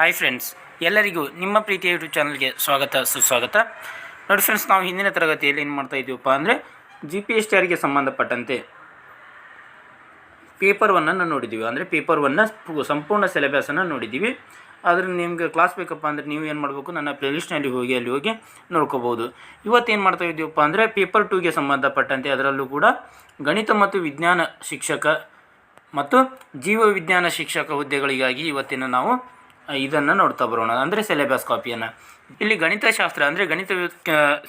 Hi friends ಎಲ್ಲರಿಗೂ ನಿಮ್ಮ ಪ್ರೀತಿಯ ಯೂಟ್ಯೂಬ್ ಚಾನಲ್ಗೆ ಸ್ವಾಗತ, ಸುಸ್ವಾಗತ. ನೋಡಿ ಫ್ರೆಂಡ್ಸ್ ನಾವು ಹಿಂದಿನ ತರಗತಿಯಲ್ಲಿ ಏನು ಮಾಡ್ತಾ ಇದ್ದೀವಪ್ಪ ಅಂದರೆ ಜಿ ಪಿ ಎಸ್ ಟಿ ಆರ್ಗೆ ಸಂಬಂಧಪಟ್ಟಂತೆ ಪೇಪರ್ ಒನ್ನನ್ನು ನೋಡಿದ್ದೀವಿ. ಅಂದರೆ ಪೇಪರ್ ಒನ್ನ ಸಂಪೂರ್ಣ ಸಿಲೆಬಸನ್ನು ನೋಡಿದ್ದೀವಿ. ಆದರೆ ನಿಮಗೆ ಕ್ಲಾಸ್ ಬೇಕಪ್ಪ ಅಂದರೆ ನೀವು ಏನು ಮಾಡಬೇಕು? ನನ್ನ ಪ್ಲೇಲಿಸ್ಟ್ನಲ್ಲಿ ಹೋಗಿ, ಅಲ್ಲಿ ಹೋಗಿ ನೋಡ್ಕೋಬೋದು ಇವತ್ತು ಏನು ಮಾಡ್ತಾ ಇದ್ದೀವಪ್ಪ ಅಂದರೆ ಪೇಪರ್ ಟೂಗೆ ಸಂಬಂಧಪಟ್ಟಂತೆ ಅದರಲ್ಲೂ ಕೂಡ ಗಣಿತ ಮತ್ತು ವಿಜ್ಞಾನ ಶಿಕ್ಷಕ ಮತ್ತು ಜೀವ ವಿಜ್ಞಾನ ಶಿಕ್ಷಕ ಹುದ್ದೆಗಳಿಗಾಗಿ ಇವತ್ತಿನ ನಾವು ಇದನ್ನು ನೋಡ್ತಾ ಬರೋಣ. ಅಂದರೆ ಸಿಲೆಬಸ್ ಕಾಪಿಯನ್ನು ಇಲ್ಲಿ ಗಣಿತಶಾಸ್ತ್ರ ಅಂದರೆ ಗಣಿತ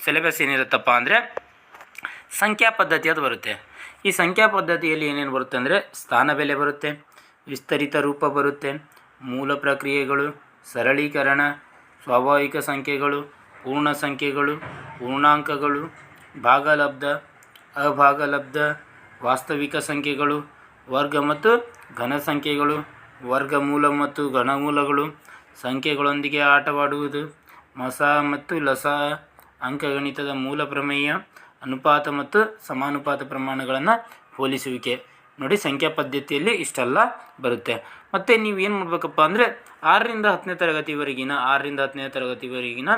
ಸಿಲೆಬಸ್ ಏನಿರುತ್ತಪ್ಪ ಅಂದರೆ ಸಂಖ್ಯಾ ಪದ್ಧತಿ ಅದು ಬರುತ್ತೆ. ಈ ಸಂಖ್ಯಾ ಪದ್ಧತಿಯಲ್ಲಿ ಏನೇನು ಬರುತ್ತೆ ಅಂದರೆ ಸ್ಥಾನ ಬೆಲೆ ಬರುತ್ತೆ, ವಿಸ್ತರಿತ ರೂಪ ಬರುತ್ತೆ, ಮೂಲ ಪ್ರಕ್ರಿಯೆಗಳು, ಸರಳೀಕರಣ, ಸ್ವಾಭಾವಿಕ ಸಂಖ್ಯೆಗಳು, ಪೂರ್ಣ ಸಂಖ್ಯೆಗಳು, ಪೂರ್ಣಾಂಕಗಳು, ಭಾಗಲಬ್ಧ, ಅಭಾಗಲಬ್ಧ, ವಾಸ್ತವಿಕ ಸಂಖ್ಯೆಗಳು, ವರ್ಗ ಮತ್ತು ಘನ ಸಂಖ್ಯೆಗಳು ವರ್ಗಮೂಲ ಮತ್ತು ಘನಮೂಲಗಳು ಸಂಖ್ಯೆಗಳೊಂದಿಗೆ ಆಟವಾಡುವುದು. ಮಸ ಮತ್ತು ಲಸ ಅಂಕಗಣಿತದ ಮೂಲ ಪ್ರಮೇಯ, ಅನುಪಾತ ಮತ್ತು ಸಮಾನುಪಾತ ಪ್ರಮಾಣಗಳನ್ನು ಹೋಲಿಸುವಿಕೆ. ನೋಡಿ, ಸಂಖ್ಯಾ ಪದ್ಧತಿಯಲ್ಲಿ ಇಷ್ಟೆಲ್ಲ ಬರುತ್ತೆ. ಮತ್ತು ನೀವು ಏನು ಮಾಡಬೇಕಪ್ಪ ಅಂದರೆ ಆರರಿಂದ ಹತ್ತನೇ ತರಗತಿವರೆಗಿನ, ಆರರಿಂದ ಹತ್ತನೇ ತರಗತಿವರೆಗಿನ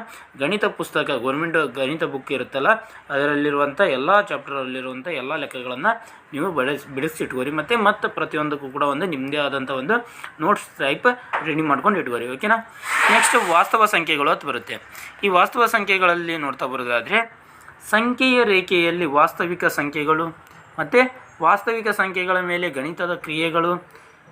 ಗಣಿತ ಪುಸ್ತಕ ಗೌರ್ಮೆಂಟ್ ಗಣಿತ ಬುಕ್ ಇರುತ್ತಲ್ಲ ಅದರಲ್ಲಿರುವಂಥ ಎಲ್ಲ ಚಾಪ್ಟರಲ್ಲಿರುವಂಥ ಎಲ್ಲ ಲೆಕ್ಕಗಳನ್ನು ನೀವು ಬೆಳೆಸಿ ಬಿಡಿಸಿಟ್ಕೋರಿ ಮತ್ತು ಮತ್ತು ಪ್ರತಿಯೊಂದಕ್ಕೂ ಕೂಡ ಒಂದು ನಿಮ್ಮದೇ ಆದಂಥ ಒಂದು ನೋಟ್ಸ್ ಟೈಪ್ ರೆಡಿ ಮಾಡ್ಕೊಂಡು ಇಟ್ಕೋರಿ ಓಕೆನಾ ನೆಕ್ಸ್ಟ್ ವಾಸ್ತವ ಸಂಖ್ಯೆಗಳು ಅಂತ ಬರುತ್ತೆ. ಈ ವಾಸ್ತವ ಸಂಖ್ಯೆಗಳಲ್ಲಿ ನೋಡ್ತಾ ಬರೋದಾದರೆ, ಸಂಖ್ಯೆಯ ರೇಖೆಯಲ್ಲಿ ವಾಸ್ತವಿಕ ಸಂಖ್ಯೆಗಳು, ಮತ್ತು ವಾಸ್ತವಿಕ ಸಂಖ್ಯೆಗಳ ಮೇಲೆ ಗಣಿತದ ಕ್ರಿಯೆಗಳು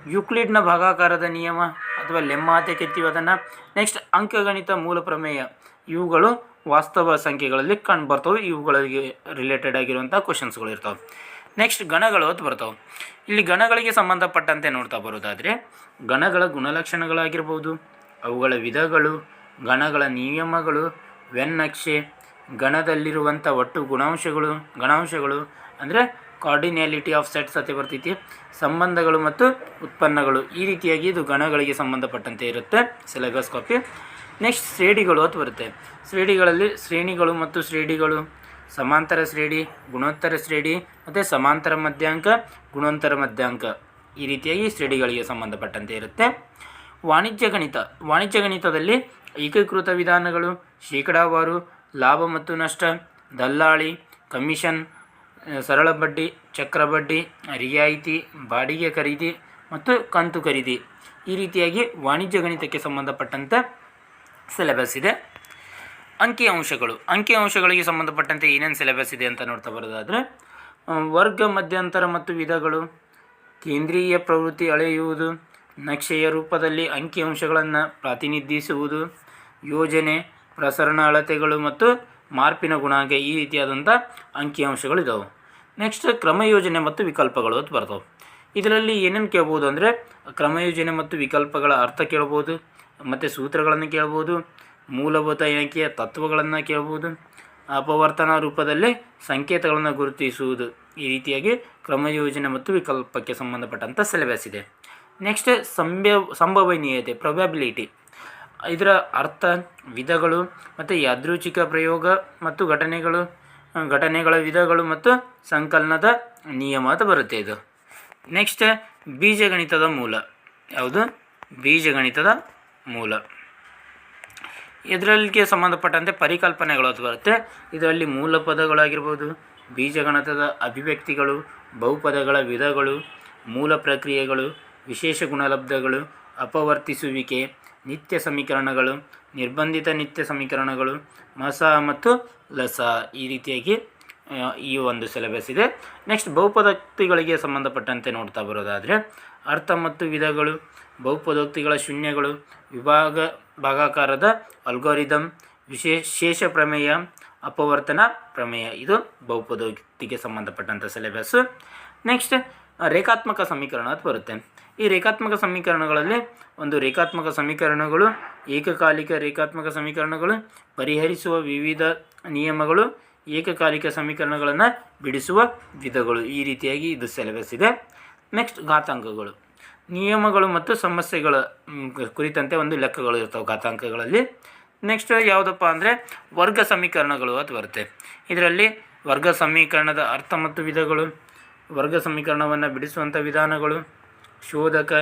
ಯುಕ್ಲಿಡ್ನ ಭಾಗಾಕಾರದ ನಿಯಮ ಅಥವಾ ಲೆಮ್ಮ ಅಂತ ಕೆತ್ತೀವಿ ಅದನ್ನು ನೆಕ್ಸ್ಟ್ ಅಂಕಗಣಿತ ಮೂಲ ಪ್ರಮೇಯ. ಇವುಗಳು ವಾಸ್ತವ ಸಂಖ್ಯೆಗಳಲ್ಲಿ ಕಂಡು ಬರ್ತವೆ. ಇವುಗಳಿಗೆ ರಿಲೇಟೆಡ್ ಆಗಿರುವಂಥ ಕ್ವಶನ್ಸ್ಗಳು ಇರ್ತವೆ. ನೆಕ್ಸ್ಟ್ ಗಣಗಳು ಅಂತ ಬರ್ತವೆ. ಇಲ್ಲಿ ಗಣಗಳಿಗೆ ಸಂಬಂಧಪಟ್ಟಂತೆ ನೋಡ್ತಾ ಬರೋದಾದರೆ, ಗಣಗಳ ಗುಣಲಕ್ಷಣಗಳಾಗಿರ್ಬೋದು, ಅವುಗಳ ವಿಧಗಳು, ಗಣಗಳ ನಿಯಮಗಳು, ವೆನ್ನಕ್ಷೆ ಗಣದಲ್ಲಿರುವಂಥ ಒಟ್ಟು ಗುಣಾಂಶಗಳು, ಗಣಾಂಶಗಳು ಅಂದರೆ ಕಾರ್ಡಿನ್ಯಾಲಿಟಿ ಆಫ್ ಸೆಟ್ಸ್ ಅಂತ ಬರ್ತೈತಿ ಸಂಬಂಧಗಳು ಮತ್ತು ಉತ್ಪನ್ನಗಳು. ಈ ರೀತಿಯಾಗಿ ಇದು ಗಣಗಳಿಗೆ ಸಂಬಂಧಪಟ್ಟಂತೆ ಇರುತ್ತೆ. ಸಿಲೆಬಸ್ ನೆಕ್ಸ್ಟ್ ಶ್ರೇಣಿಗಳು ಅಂತ ಬರುತ್ತೆ. ಶ್ರೇಣಿಗಳಲ್ಲಿ ಶ್ರೇಣಿಗಳು ಮತ್ತು ಶ್ರೇಣಿಗಳು. ಸಮಾಂತರ ಶ್ರೇಣಿ, ಗುಣೋತ್ತರ ಶ್ರೇಣಿ, ಮತ್ತು ಸಮಾಂತರ ಮಧ್ಯಾಂಕ, ಗುಣೋತ್ತರ ಮಧ್ಯಾಂಕ. ಈ ರೀತಿಯಾಗಿ ಶ್ರೇಣಿಗಳಿಗೆ ಸಂಬಂಧಪಟ್ಟಂತೆ ಇರುತ್ತೆ. ವಾಣಿಜ್ಯ ಗಣಿತ. ವಾಣಿಜ್ಯ ಗಣಿತದಲ್ಲಿ ಏಕೀಕೃತ ವಿಧಾನಗಳು, ಶೇಕಡಾವಾರು, ಲಾಭ ಮತ್ತು ನಷ್ಟ, ದಲ್ಲಾಳಿ, ಕಮಿಷನ್ ಸರಳ ಬಡ್ಡಿ, ಚಕ್ರ ಬಡ್ಡಿ, ರಿಯಾಯಿತಿ, ಬಾಡಿಗೆ ಖರೀದಿ ಮತ್ತು ಕಂತು ಖರೀದಿ ಈ ರೀತಿಯಾಗಿ ವಾಣಿಜ್ಯ ಗಣಿತಕ್ಕೆ ಸಂಬಂಧಪಟ್ಟಂತೆ ಸಿಲೆಬಸ್ ಇದೆ. ಅಂಕಿ ಅಂಶಗಳಿಗೆ ಸಂಬಂಧಪಟ್ಟಂತೆ ಏನೇನು ಸಿಲೆಬಸ್ ಇದೆ ಅಂತ ನೋಡ್ತಾ ಬರೋದಾದರೆ ವರ್ಗ, ಮಧ್ಯಂತರ ಮತ್ತು ವಿಧಗಳು, ಕೇಂದ್ರೀಯ ಪ್ರವೃತ್ತಿ ಅಳೆಯುವುದು, ನಕ್ಷೆಯ ರೂಪದಲ್ಲಿ ಅಂಕಿಅಂಶಗಳನ್ನು ಪ್ರಾತಿನಿಧಿಸುವುದು ಯೋಜನೆ, ಪ್ರಸರಣ ಅಳತೆಗಳು ಮತ್ತು ಮಾರ್ಪಿನ ಗುಣಾಂಕ ಈ ರೀತಿಯಾದಂಥ ಅಂಕಿಅಂಶಗಳು ಇದಾವೆ ನೆಕ್ಸ್ಟ್ ಕ್ರಮಯೋಜನೆ ಮತ್ತು ವಿಕಲ್ಪಗಳು ಅಂತ ಬರ್ತವೆ. ಇದರಲ್ಲಿ ಏನೇನು ಕೇಳ್ಬೋದು ಅಂದರೆ ಕ್ರಮಯೋಜನೆ ಮತ್ತು ವಿಕಲ್ಪಗಳ ಅರ್ಥ ಕೇಳ್ಬೋದು, ಮತ್ತು ಸೂತ್ರಗಳನ್ನು ಕೇಳ್ಬೋದು, ಮೂಲಭೂತ ಎಣಿಕೆಯ ತತ್ವಗಳನ್ನು ಕೇಳ್ಬೋದು, ಅಪವರ್ತನ ರೂಪದಲ್ಲಿ ಸಂಕೇತಗಳನ್ನು ಗುರುತಿಸುವುದು ಈ ರೀತಿಯಾಗಿ ಕ್ರಮಯೋಜನೆ ಮತ್ತು ವಿಕಲ್ಪಕ್ಕೆ ಸಂಬಂಧಪಟ್ಟಂಥ ಸಿಲೆಬಸ್ ಇದೆ. ನೆಕ್ಸ್ಟ್ ಸಂಭವ ಸಂಭವನೀಯತೆ ಪ್ರೊಬ್ಯಾಬಿಲಿಟಿ ಇದರ ಅರ್ಥ ವಿಧಗಳು ಮತ್ತು ಯಾದೃಚ್ಛಿಕ ಪ್ರಯೋಗ ಮತ್ತು ಘಟನೆಗಳು, ಘಟನೆಗಳ ವಿಧಗಳು ಮತ್ತು ಸಂಕಲನದ ನಿಯಮ ಅಂತ ಬರುತ್ತೆ ಇದು. ನೆಕ್ಸ್ಟ್ ಬೀಜಗಣಿತದ ಮೂಲ. ಯಾವುದು? ಬೀಜಗಣಿತದ ಮೂಲ. ಇದರಲ್ಲಿಗೆ ಸಂಬಂಧಪಟ್ಟಂತೆ ಪರಿಕಲ್ಪನೆಗಳು ಅದು ಬರುತ್ತೆ. ಇದರಲ್ಲಿ ಮೂಲ ಪದಗಳಾಗಿರ್ಬೋದು, ಬೀಜಗಣಿತದ ಅಭಿವ್ಯಕ್ತಿಗಳು, ಬಹುಪದಗಳ ವಿಧಗಳು, ಮೂಲ ಪ್ರಕ್ರಿಯೆಗಳು, ವಿಶೇಷ ಗುಣಲಬ್ಧಗಳು, ಅಪವರ್ತಿಸುವಿಕೆ ನಿತ್ಯ ಸಮೀಕರಣಗಳು, ನಿರ್ಬಂಧಿತ ನಿತ್ಯ ಸಮೀಕರಣಗಳು, ಮಸ ಮತ್ತು ಲಸ ಈ ರೀತಿಯಾಗಿ ಈ ಒಂದು ಸಿಲೆಬಸ್ ಇದೆ. ನೆಕ್ಸ್ಟ್ ಬಹುಪದೋಕ್ತಿಗಳಿಗೆ ಸಂಬಂಧಪಟ್ಟಂತೆ ನೋಡ್ತಾ ಬರೋದಾದರೆ, ಅರ್ಥ ಮತ್ತು ವಿಧಗಳು, ಬಹುಪದೋಕ್ತಿಗಳ ಶೂನ್ಯಗಳು, ವಿಭಾಗ, ಭಾಗಾಕಾರದ ಅಲ್ಗೋರಿದಮ್ ವಿಶೇಷ ಶೇಷ ಪ್ರಮೇಯ, ಅಪವರ್ತನ ಪ್ರಮೇಯ, ಇದು ಬಹುಪದೋಕ್ತಿಗೆ ಸಂಬಂಧಪಟ್ಟಂಥ ಸಿಲೆಬಸ್ಸು ನೆಕ್ಸ್ಟ್ ರೇಖಾತ್ಮಕ ಸಮೀಕರಣ ಅದು ಬರುತ್ತೆ. ಈ ರೇಖಾತ್ಮಕ ಸಮೀಕರಣಗಳಲ್ಲಿ ಒಂದು ರೇಖಾತ್ಮಕ ಸಮೀಕರಣಗಳು, ಏಕಕಾಲಿಕ ರೇಖಾತ್ಮಕ ಸಮೀಕರಣಗಳು, ಪರಿಹರಿಸುವ ವಿವಿಧ ನಿಯಮಗಳು, ಏಕಕಾಲಿಕ ಸಮೀಕರಣಗಳನ್ನು ಬಿಡಿಸುವ ವಿಧಗಳು ಈ ರೀತಿಯಾಗಿ ಇದು ಸೆಲೆಬಸ್ ಇದೆ. ನೆಕ್ಸ್ಟ್ ಘಾತಾಂಕಗಳು. ನಿಯಮಗಳು ಮತ್ತು ಸಮಸ್ಯೆಗಳ ಕುರಿತಂತೆ ಒಂದು ಲೆಕ್ಕಗಳು ಇರ್ತವೆ ಘಾತಾಂಕಗಳಲ್ಲಿ. ನೆಕ್ಸ್ಟ್ ಯಾವುದಪ್ಪ ಅಂದರೆ ವರ್ಗ ಸಮೀಕರಣಗಳು ಅದು ಬರುತ್ತೆ. ಇದರಲ್ಲಿ ವರ್ಗ ಸಮೀಕರಣದ ಅರ್ಥ ಮತ್ತು ವಿಧಗಳು, ವರ್ಗ ಸಮೀಕರಣವನ್ನು ಬಿಡಿಸುವಂಥ ವಿಧಾನಗಳು ಶೋಧಕ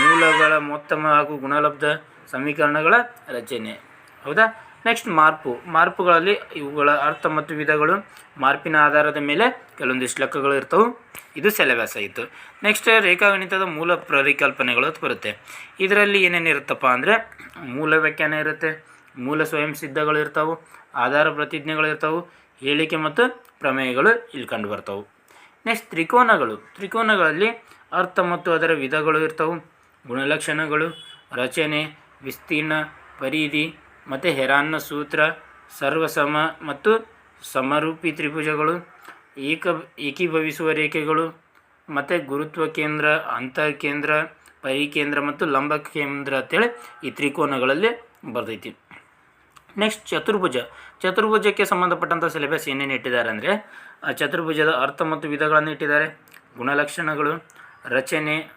ಮೂಲಗಳ ಮೊತ್ತ ಹಾಗೂ ಗುಣಲಬ್ಧ ಸಮೀಕರಣಗಳ ರಚನೆ. ಹೌದಾ? ನೆಕ್ಸ್ಟ್ ಮಾರ್ಪು. ಮಾರ್ಪುಗಳಲ್ಲಿ ಇವುಗಳ ಅರ್ಥ ಮತ್ತು ವಿಧಗಳು ಮಾರ್ಪಿನ ಆಧಾರದ ಮೇಲೆ ಕೆಲವೊಂದಿಷ್ಟು ಲೆಕ್ಕಗಳು ಇರ್ತವೆ. ಇದು ಸಿಲೆಬಸ್ ಆಯಿತು. ನೆಕ್ಸ್ಟ್ ರೇಖಾಗಣಿತದ ಮೂಲ ಪರಿಕಲ್ಪನೆಗಳು ಬರುತ್ತೆ. ಇದರಲ್ಲಿ ಏನೇನಿರುತ್ತಪ್ಪ ಅಂದರೆ ಮೂಲ ವ್ಯಾಖ್ಯಾನ ಇರುತ್ತೆ, ಮೂಲ ಸ್ವಯಂ ಸಿದ್ಧಗಳು ಇರ್ತವೆ, ಆಧಾರ ಪ್ರತಿಜ್ಞೆಗಳು ಇರ್ತವೆ, ಹೇಳಿಕೆ ಮತ್ತು ಪ್ರಮೇಯಗಳು ಇಲ್ಲಿ ಕಂಡು ಬರ್ತವೆ. ನೆಕ್ಸ್ಟ್ ತ್ರಿಕೋನಗಳು. ತ್ರಿಕೋನಗಳಲ್ಲಿ ಅರ್ಥ ಮತ್ತು ಅದರ ವಿಧಗಳು ಇರ್ತವೆ. ಗುಣಲಕ್ಷಣಗಳು, ರಚನೆ, ವಿಸ್ತೀರ್ಣ, ಪರಿಧಿ ಮತ್ತು ಹೆರಾನ್ನ ಸೂತ್ರ, ಸರ್ವಸಮ ಮತ್ತು ಸಮರೂಪಿ ತ್ರಿಭುಜಗಳು, ಏಕ ಏಕೀಭವಿಸುವ ರೇಖೆಗಳು ಮತ್ತು ಗುರುತ್ವ ಕೇಂದ್ರ, ಅಂತಃಕೇಂದ್ರ, ಪರಿಕೇಂದ್ರ ಮತ್ತು ಲಂಬ ಕೇಂದ್ರ ಅಂತೇಳಿ ಈ ತ್ರಿಕೋನಗಳಲ್ಲಿ ಬರ್ತೈತಿ ನೆಕ್ಸ್ಟ್ ಚತುರ್ಭುಜ. ಚತುರ್ಭುಜಕ್ಕೆ ಸಂಬಂಧಪಟ್ಟಂಥ ಸಿಲೆಬಸ್ ಏನೇನು ಇಟ್ಟಿದ್ದಾರೆ ಅಂದರೆ ಚತುರ್ಭುಜದ ಅರ್ಥ ಮತ್ತು ವಿಧಗಳನ್ನು ಇಟ್ಟಿದ್ದಾರೆ. ಗುಣಲಕ್ಷಣಗಳು ರಚನೆ,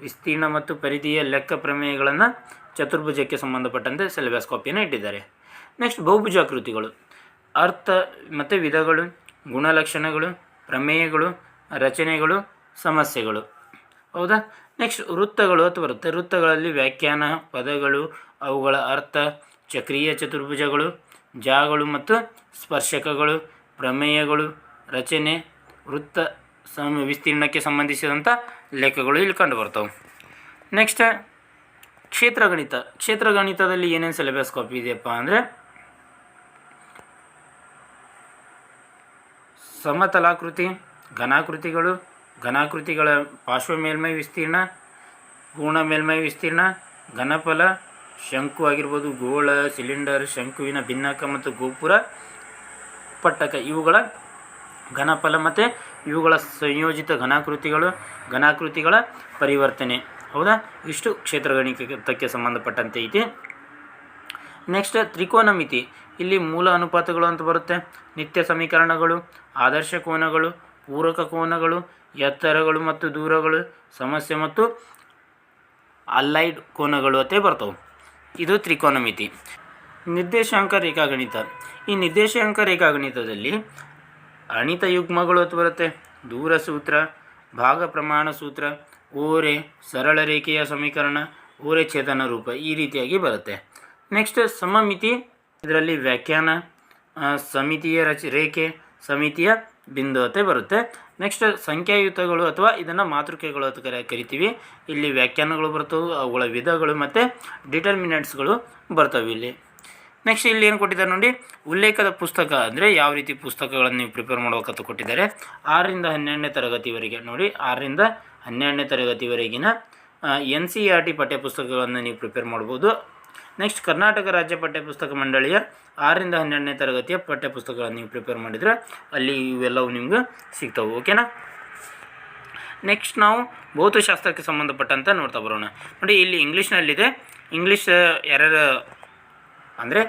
ವಿಸ್ತೀರ್ಣ ಮತ್ತು ಪರಿಧಿಯ ಲೆಕ್ಕ ಪ್ರಮೇಯಗಳನ್ನು ಚತುರ್ಭುಜಕ್ಕೆ ಸಂಬಂಧಪಟ್ಟಂತೆ ಸಿಲೆಬಸ್ ಕಾಪಿಯನ್ನು ಇಟ್ಟಿದ್ದಾರೆ. ನೆಕ್ಸ್ಟ್ ಬಹುಭುಜಾಕೃತಿಗಳು. ಅರ್ಥ ಮತ್ತು ವಿಧಗಳು, ಗುಣಲಕ್ಷಣಗಳು, ಪ್ರಮೇಯಗಳು, ರಚನೆಗಳು, ಸಮಸ್ಯೆಗಳು. ಹೌದಾ? ನೆಕ್ಸ್ಟ್ ವೃತ್ತಗಳು ಅಥವಾ ವೃತ್ತ ವೃತ್ತಗಳಲ್ಲಿ ವ್ಯಾಖ್ಯಾನ, ಪದಗಳು, ಅವುಗಳ ಅರ್ಥ, ಚಕ್ರೀಯ ಚತುರ್ಭುಜಗಳು, ಜಾಗಳು ಮತ್ತು ಸ್ಪರ್ಶಕಗಳು, ಪ್ರಮೇಯಗಳು, ರಚನೆ, ವೃತ್ತ ಸಮ ವಿಸ್ತೀರ್ಣಕ್ಕೆ ಸಂಬಂಧಿಸಿದಂಥ ಲೆಕ್ಕಗಳು ಇಲ್ಲಿ ಕಂಡು ಬರ್ತವೆ. ನೆಕ್ಸ್ಟ್ ಕ್ಷೇತ್ರಗಣಿತ. ಕ್ಷೇತ್ರಗಣಿತದಲ್ಲಿ ಏನೇನು ಸಿಲೆಬಸ್ ಕಾಪಿ ಇದೆಯಪ್ಪ ಅಂದರೆ, ಸಮತಲಾಕೃತಿ, ಘನಾಕೃತಿಗಳು, ಘನಾಕೃತಿಗಳ ಪಾರ್ಶ್ವ ಮೇಲ್ಮೈ ವಿಸ್ತೀರ್ಣ, ಪೂರ್ಣ ಮೇಲ್ಮೈ ವಿಸ್ತೀರ್ಣ, ಘನಫಲ, ಶಂಕು ಆಗಿರ್ಬೋದು, ಗೋಳ, ಸಿಲಿಂಡರ್, ಶಂಕುವಿನ ಭಿನ್ನಕ ಮತ್ತು ಗೋಪುರ, ಪಟ್ಟಕ ಇವುಗಳ ಘನಫಲ ಮತ್ತು ಇವುಗಳ ಸಂಯೋಜಿತ ಘನಾಕೃತಿಗಳು, ಘನಾಕೃತಿಗಳ ಪರಿವರ್ತನೆ. ಹೌದಾ? ಇಷ್ಟು ಕ್ಷೇತ್ರಗಣಿತಕ್ಕೆ ಸಂಬಂಧಪಟ್ಟಂತೆ ಐತಿ. ನೆಕ್ಸ್ಟ್ ತ್ರಿಕೋನಮಿತಿ. ಇಲ್ಲಿ ಮೂಲ ಅನುಪಾತಗಳು ಅಂತ ಬರುತ್ತೆ. ನಿತ್ಯ ಸಮೀಕರಣಗಳು, ಆದರ್ಶ ಕೋನಗಳು, ಪೂರಕ ಕೋನಗಳು, ಎತ್ತರಗಳು ಮತ್ತು ದೂರಗಳು, ಸಮಸ್ಯೆ ಮತ್ತು ಅಲ್ಲೈಡ್ ಕೋನಗಳು ಅಂತ ಬರ್ತವೆ. ಇದು ತ್ರಿಕೋನಮಿತಿ. ನಿರ್ದೇಶಾಂಕ ರೇಖಾಗಣಿತ. ಈ ನಿರ್ದೇಶಾಂಕ ರೇಖಾಗಣಿತದಲ್ಲಿ ಅಣಿತ ಯುಗ್ಮಗಳು ಅಂತ ಬರುತ್ತೆ. ದೂರ ಸೂತ್ರ ಭಾಗ ಪ್ರಮಾಣ ಸೂತ್ರ, ಓರೆ ಸರಳ ರೇಖೆಯ ಸಮೀಕರಣ, ಓರೆ ಛೇದನ ರೂಪ ಈ ರೀತಿಯಾಗಿ ಬರುತ್ತೆ. ನೆಕ್ಸ್ಟ್ ಸಮಮಿತಿ, ಇದರಲ್ಲಿ ವ್ಯಾಖ್ಯಾನ ಸಮಿತಿಯ ರಚ, ರೇಖೆ, ಸಮಿತಿಯ ಬಿಂದು ಅಂತ ಬರುತ್ತೆ. ನೆಕ್ಸ್ಟ್ ಸಂಖ್ಯಾಯುತಗಳು ಅಥವಾ ಇದನ್ನು ಮಾತೃಕೆಗಳು ಅಂತ ಕರೆ, ಕರಿತೀವಿ. ಇಲ್ಲಿ ವ್ಯಾಖ್ಯಾನಗಳು ಬರ್ತವೆ, ಅವುಗಳ ವಿಧಗಳು ಮತ್ತು ಡಿಟರ್ಮಿನೆಂಟ್ಸ್ಗಳು ಬರ್ತವೆ ಇಲ್ಲಿ. ನೆಕ್ಸ್ಟ್ ಇಲ್ಲಿ ಏನು ಕೊಟ್ಟಿದ್ದಾರೆ ನೋಡಿ, ಉಲ್ಲೇಖದ ಪುಸ್ತಕ ಅಂದರೆ ಯಾವ ರೀತಿ ಪುಸ್ತಕಗಳನ್ನು ನೀವು ಪ್ರಿಪೇರ್ ಮಾಡಬೇಕಂತ ಕೊಟ್ಟಿದ್ದಾರೆ. ಆರರಿಂದ ಹನ್ನೆರಡನೇ ತರಗತಿವರೆಗೆ ನೋಡಿ, ಆರರಿಂದ ಹನ್ನೆರಡನೇ ತರಗತಿವರೆಗಿನ ಎನ್ ಸಿ ಆರ್ ಟಿ ಪಠ್ಯಪುಸ್ತಕಗಳನ್ನು ನೀವು ಪ್ರಿಪೇರ್ ಮಾಡ್ಬೋದು. ನೆಕ್ಸ್ಟ್ ಕರ್ನಾಟಕ ರಾಜ್ಯ ಪಠ್ಯಪುಸ್ತಕ ಮಂಡಳಿಯ ಆರರಿಂದ ಹನ್ನೆರಡನೇ ತರಗತಿಯ ಪಠ್ಯಪುಸ್ತಕಗಳನ್ನು ನೀವು ಪ್ರಿಪೇರ್ ಮಾಡಿದರೆ ಅಲ್ಲಿ ಇವೆಲ್ಲವೂ ನಿಮ್ಗೆ ಸಿಗ್ತವೆ ಓಕೆನಾ ನೆಕ್ಸ್ಟ್ ನಾವು ಭೌತಶಾಸ್ತ್ರಕ್ಕೆ ಸಂಬಂಧಪಟ್ಟಂತ ನೋಡ್ತಾ ಬರೋಣ. ನೋಡಿ, ಇಲ್ಲಿ ಇಂಗ್ಲೀಷ್ನಲ್ಲಿದೆ ಇಂಗ್ಲೀಷ್ ಯಾರ್ಯಾರು ಅಂದರೆ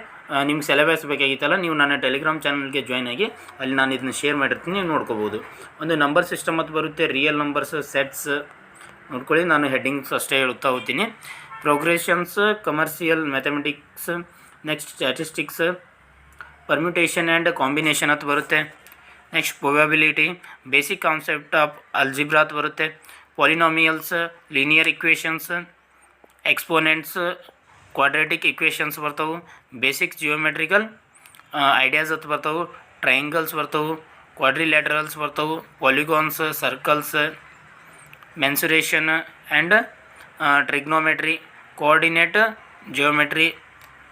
ನಿಮ್ಗೆ ಸೆಲೆಬಸ್ ಬೇಕಾಗಿತ್ತಲ್ಲ, ನೀವು ನನ್ನ ಟೆಲಿಗ್ರಾಮ್ ಚಾನಲ್ಗೆ ಜಾಯ್ನ್ ಆಗಿ ಅಲ್ಲಿ ನಾನು ಇದನ್ನ ಶೇರ್ ಮಾಡಿರ್ತೀನಿ, ನೀವು ನೋಡ್ಕೋಬೋದು. ಒಂದು ನಂಬರ್ ಸಿಸ್ಟಮ್ ಅಂತ ಬರುತ್ತೆ ರಿಯಲ್ ನಂಬರ್ಸ್ ಸೆಟ್ಸ್ ನೋಡ್ಕೊಳ್ಳಿ, ನಾನು ಹೆಡ್ಡಿಂಗ್ಸ್ ಅಷ್ಟೇ ಹೇಳುತ್ತಾ ಹೋಗ್ತೀನಿ. Progressions commercial mathematics next statistics permutation and combination ಅಂತ ಬರುತ್ತೆ. Next probability basic concept of algebra ಅಂತ ಬರುತ್ತೆ. Polynomials linear equations exponents quadratic equations ಬರ್ತವೆ ಬೇಸಿಕ್ ಜಿಯೋಮೆಟ್ರಿಕಲ್ ಐಡಿಯಾಸ್ ಅಂತ ಬರ್ತವೆ ಟ್ರಯಾಂಗಲ್ಸ್ ಬರ್ತವೆ ಕ್ವಾಡ್ರಿಲ್ಯಾಟ್ರಲ್ಸ್ ಬರ್ತವೆ polygons circles mensuration and trigonometry coordinate geometry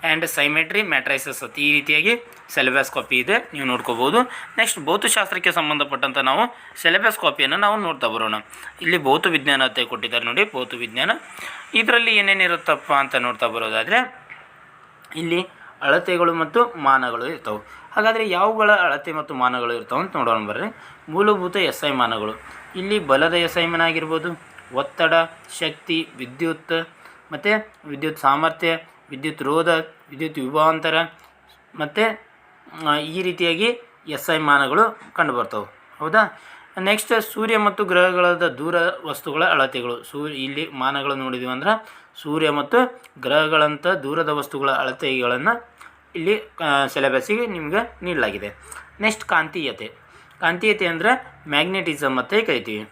and symmetry matrices ಅಂತ ಈ ರೀತಿಯಾಗಿ ಸಿಲೆಬಸ್ ಕಾಪಿ ಇದೆ, ನೀವು ನೋಡ್ಕೋಬೋದು. ನೆಕ್ಸ್ಟ್ ಭೌತಶಾಸ್ತ್ರಕ್ಕೆ ಸಂಬಂಧಪಟ್ಟಂಥ ನಾವು ಸಿಲೆಬಸ್ ಕಾಪಿಯನ್ನು ನಾವು ನೋಡ್ತಾ ಬರೋಣ. ಇಲ್ಲಿ ಭೌತ ವಿಜ್ಞಾನ ಅಂತ ಕೊಟ್ಟಿದ್ದಾರೆ ನೋಡಿ ಭೌತ ವಿಜ್ಞಾನ ಇದರಲ್ಲಿ ಏನೇನಿರುತ್ತಪ್ಪ ಅಂತ ನೋಡ್ತಾ ಬರೋದಾದರೆ, ಇಲ್ಲಿ ಅಳತೆಗಳು ಮತ್ತು ಮಾನಗಳು ಇರ್ತವೆ. ಹಾಗಾದರೆ ಯಾವುಗಳ ಅಳತೆ ಮತ್ತು ಮಾನಗಳು ಇರ್ತವೆ ಅಂತ ನೋಡೋಣ ಬರ್ರಿ. ಮೂಲಭೂತ ಎಸ್ ಐ ಮಾನಗಳು. ಇಲ್ಲಿ ಬಲದ ಎಸ್ ಐ ಮಾನ ಆಗಿರ್ಬೋದು, ಒತ್ತಡ, ಶಕ್ತಿ, ವಿದ್ಯುತ್, ಮತ್ತು ವಿದ್ಯುತ್ ಸಾಮರ್ಥ್ಯ, ವಿದ್ಯುತ್ ರೋಧ, ವಿದ್ಯುತ್ ವಿಭವಾಂತರ ಮತ್ತು ಈ ರೀತಿಯಾಗಿ ಎಸ್ ಐ ಮಾನಗಳು ಕಂಡುಬರ್ತವೆ. ಹೌದಾ? ನೆಕ್ಸ್ಟ್ ಸೂರ್ಯ ಮತ್ತು ಗ್ರಹಗಳಾದ ದೂರ ವಸ್ತುಗಳ ಅಳತೆಗಳು. ಸೂರ್ಯ ಇಲ್ಲಿ ಮಾನಗಳು ನೋಡಿದ್ವಿ ಅಂದ್ರೆ ಸೂರ್ಯ ಮತ್ತು ಗ್ರಹಗಳಂಥ ದೂರದ ವಸ್ತುಗಳ ಅಳತೆಗಳನ್ನು ಇಲ್ಲಿ ಸಿಲೆಬಸ್ಸಿಗೆ ನಿಮ್ಗೆ ನೀಡಲಾಗಿದೆ. ನೆಕ್ಸ್ಟ್ ಕಾಂತೀಯತೆ. ಕಾಂತೀಯತೆ ಅಂದರೆ ಮ್ಯಾಗ್ನೆಟಿಸಮ್ ಅಂತ ಕರಿತೀವಿ.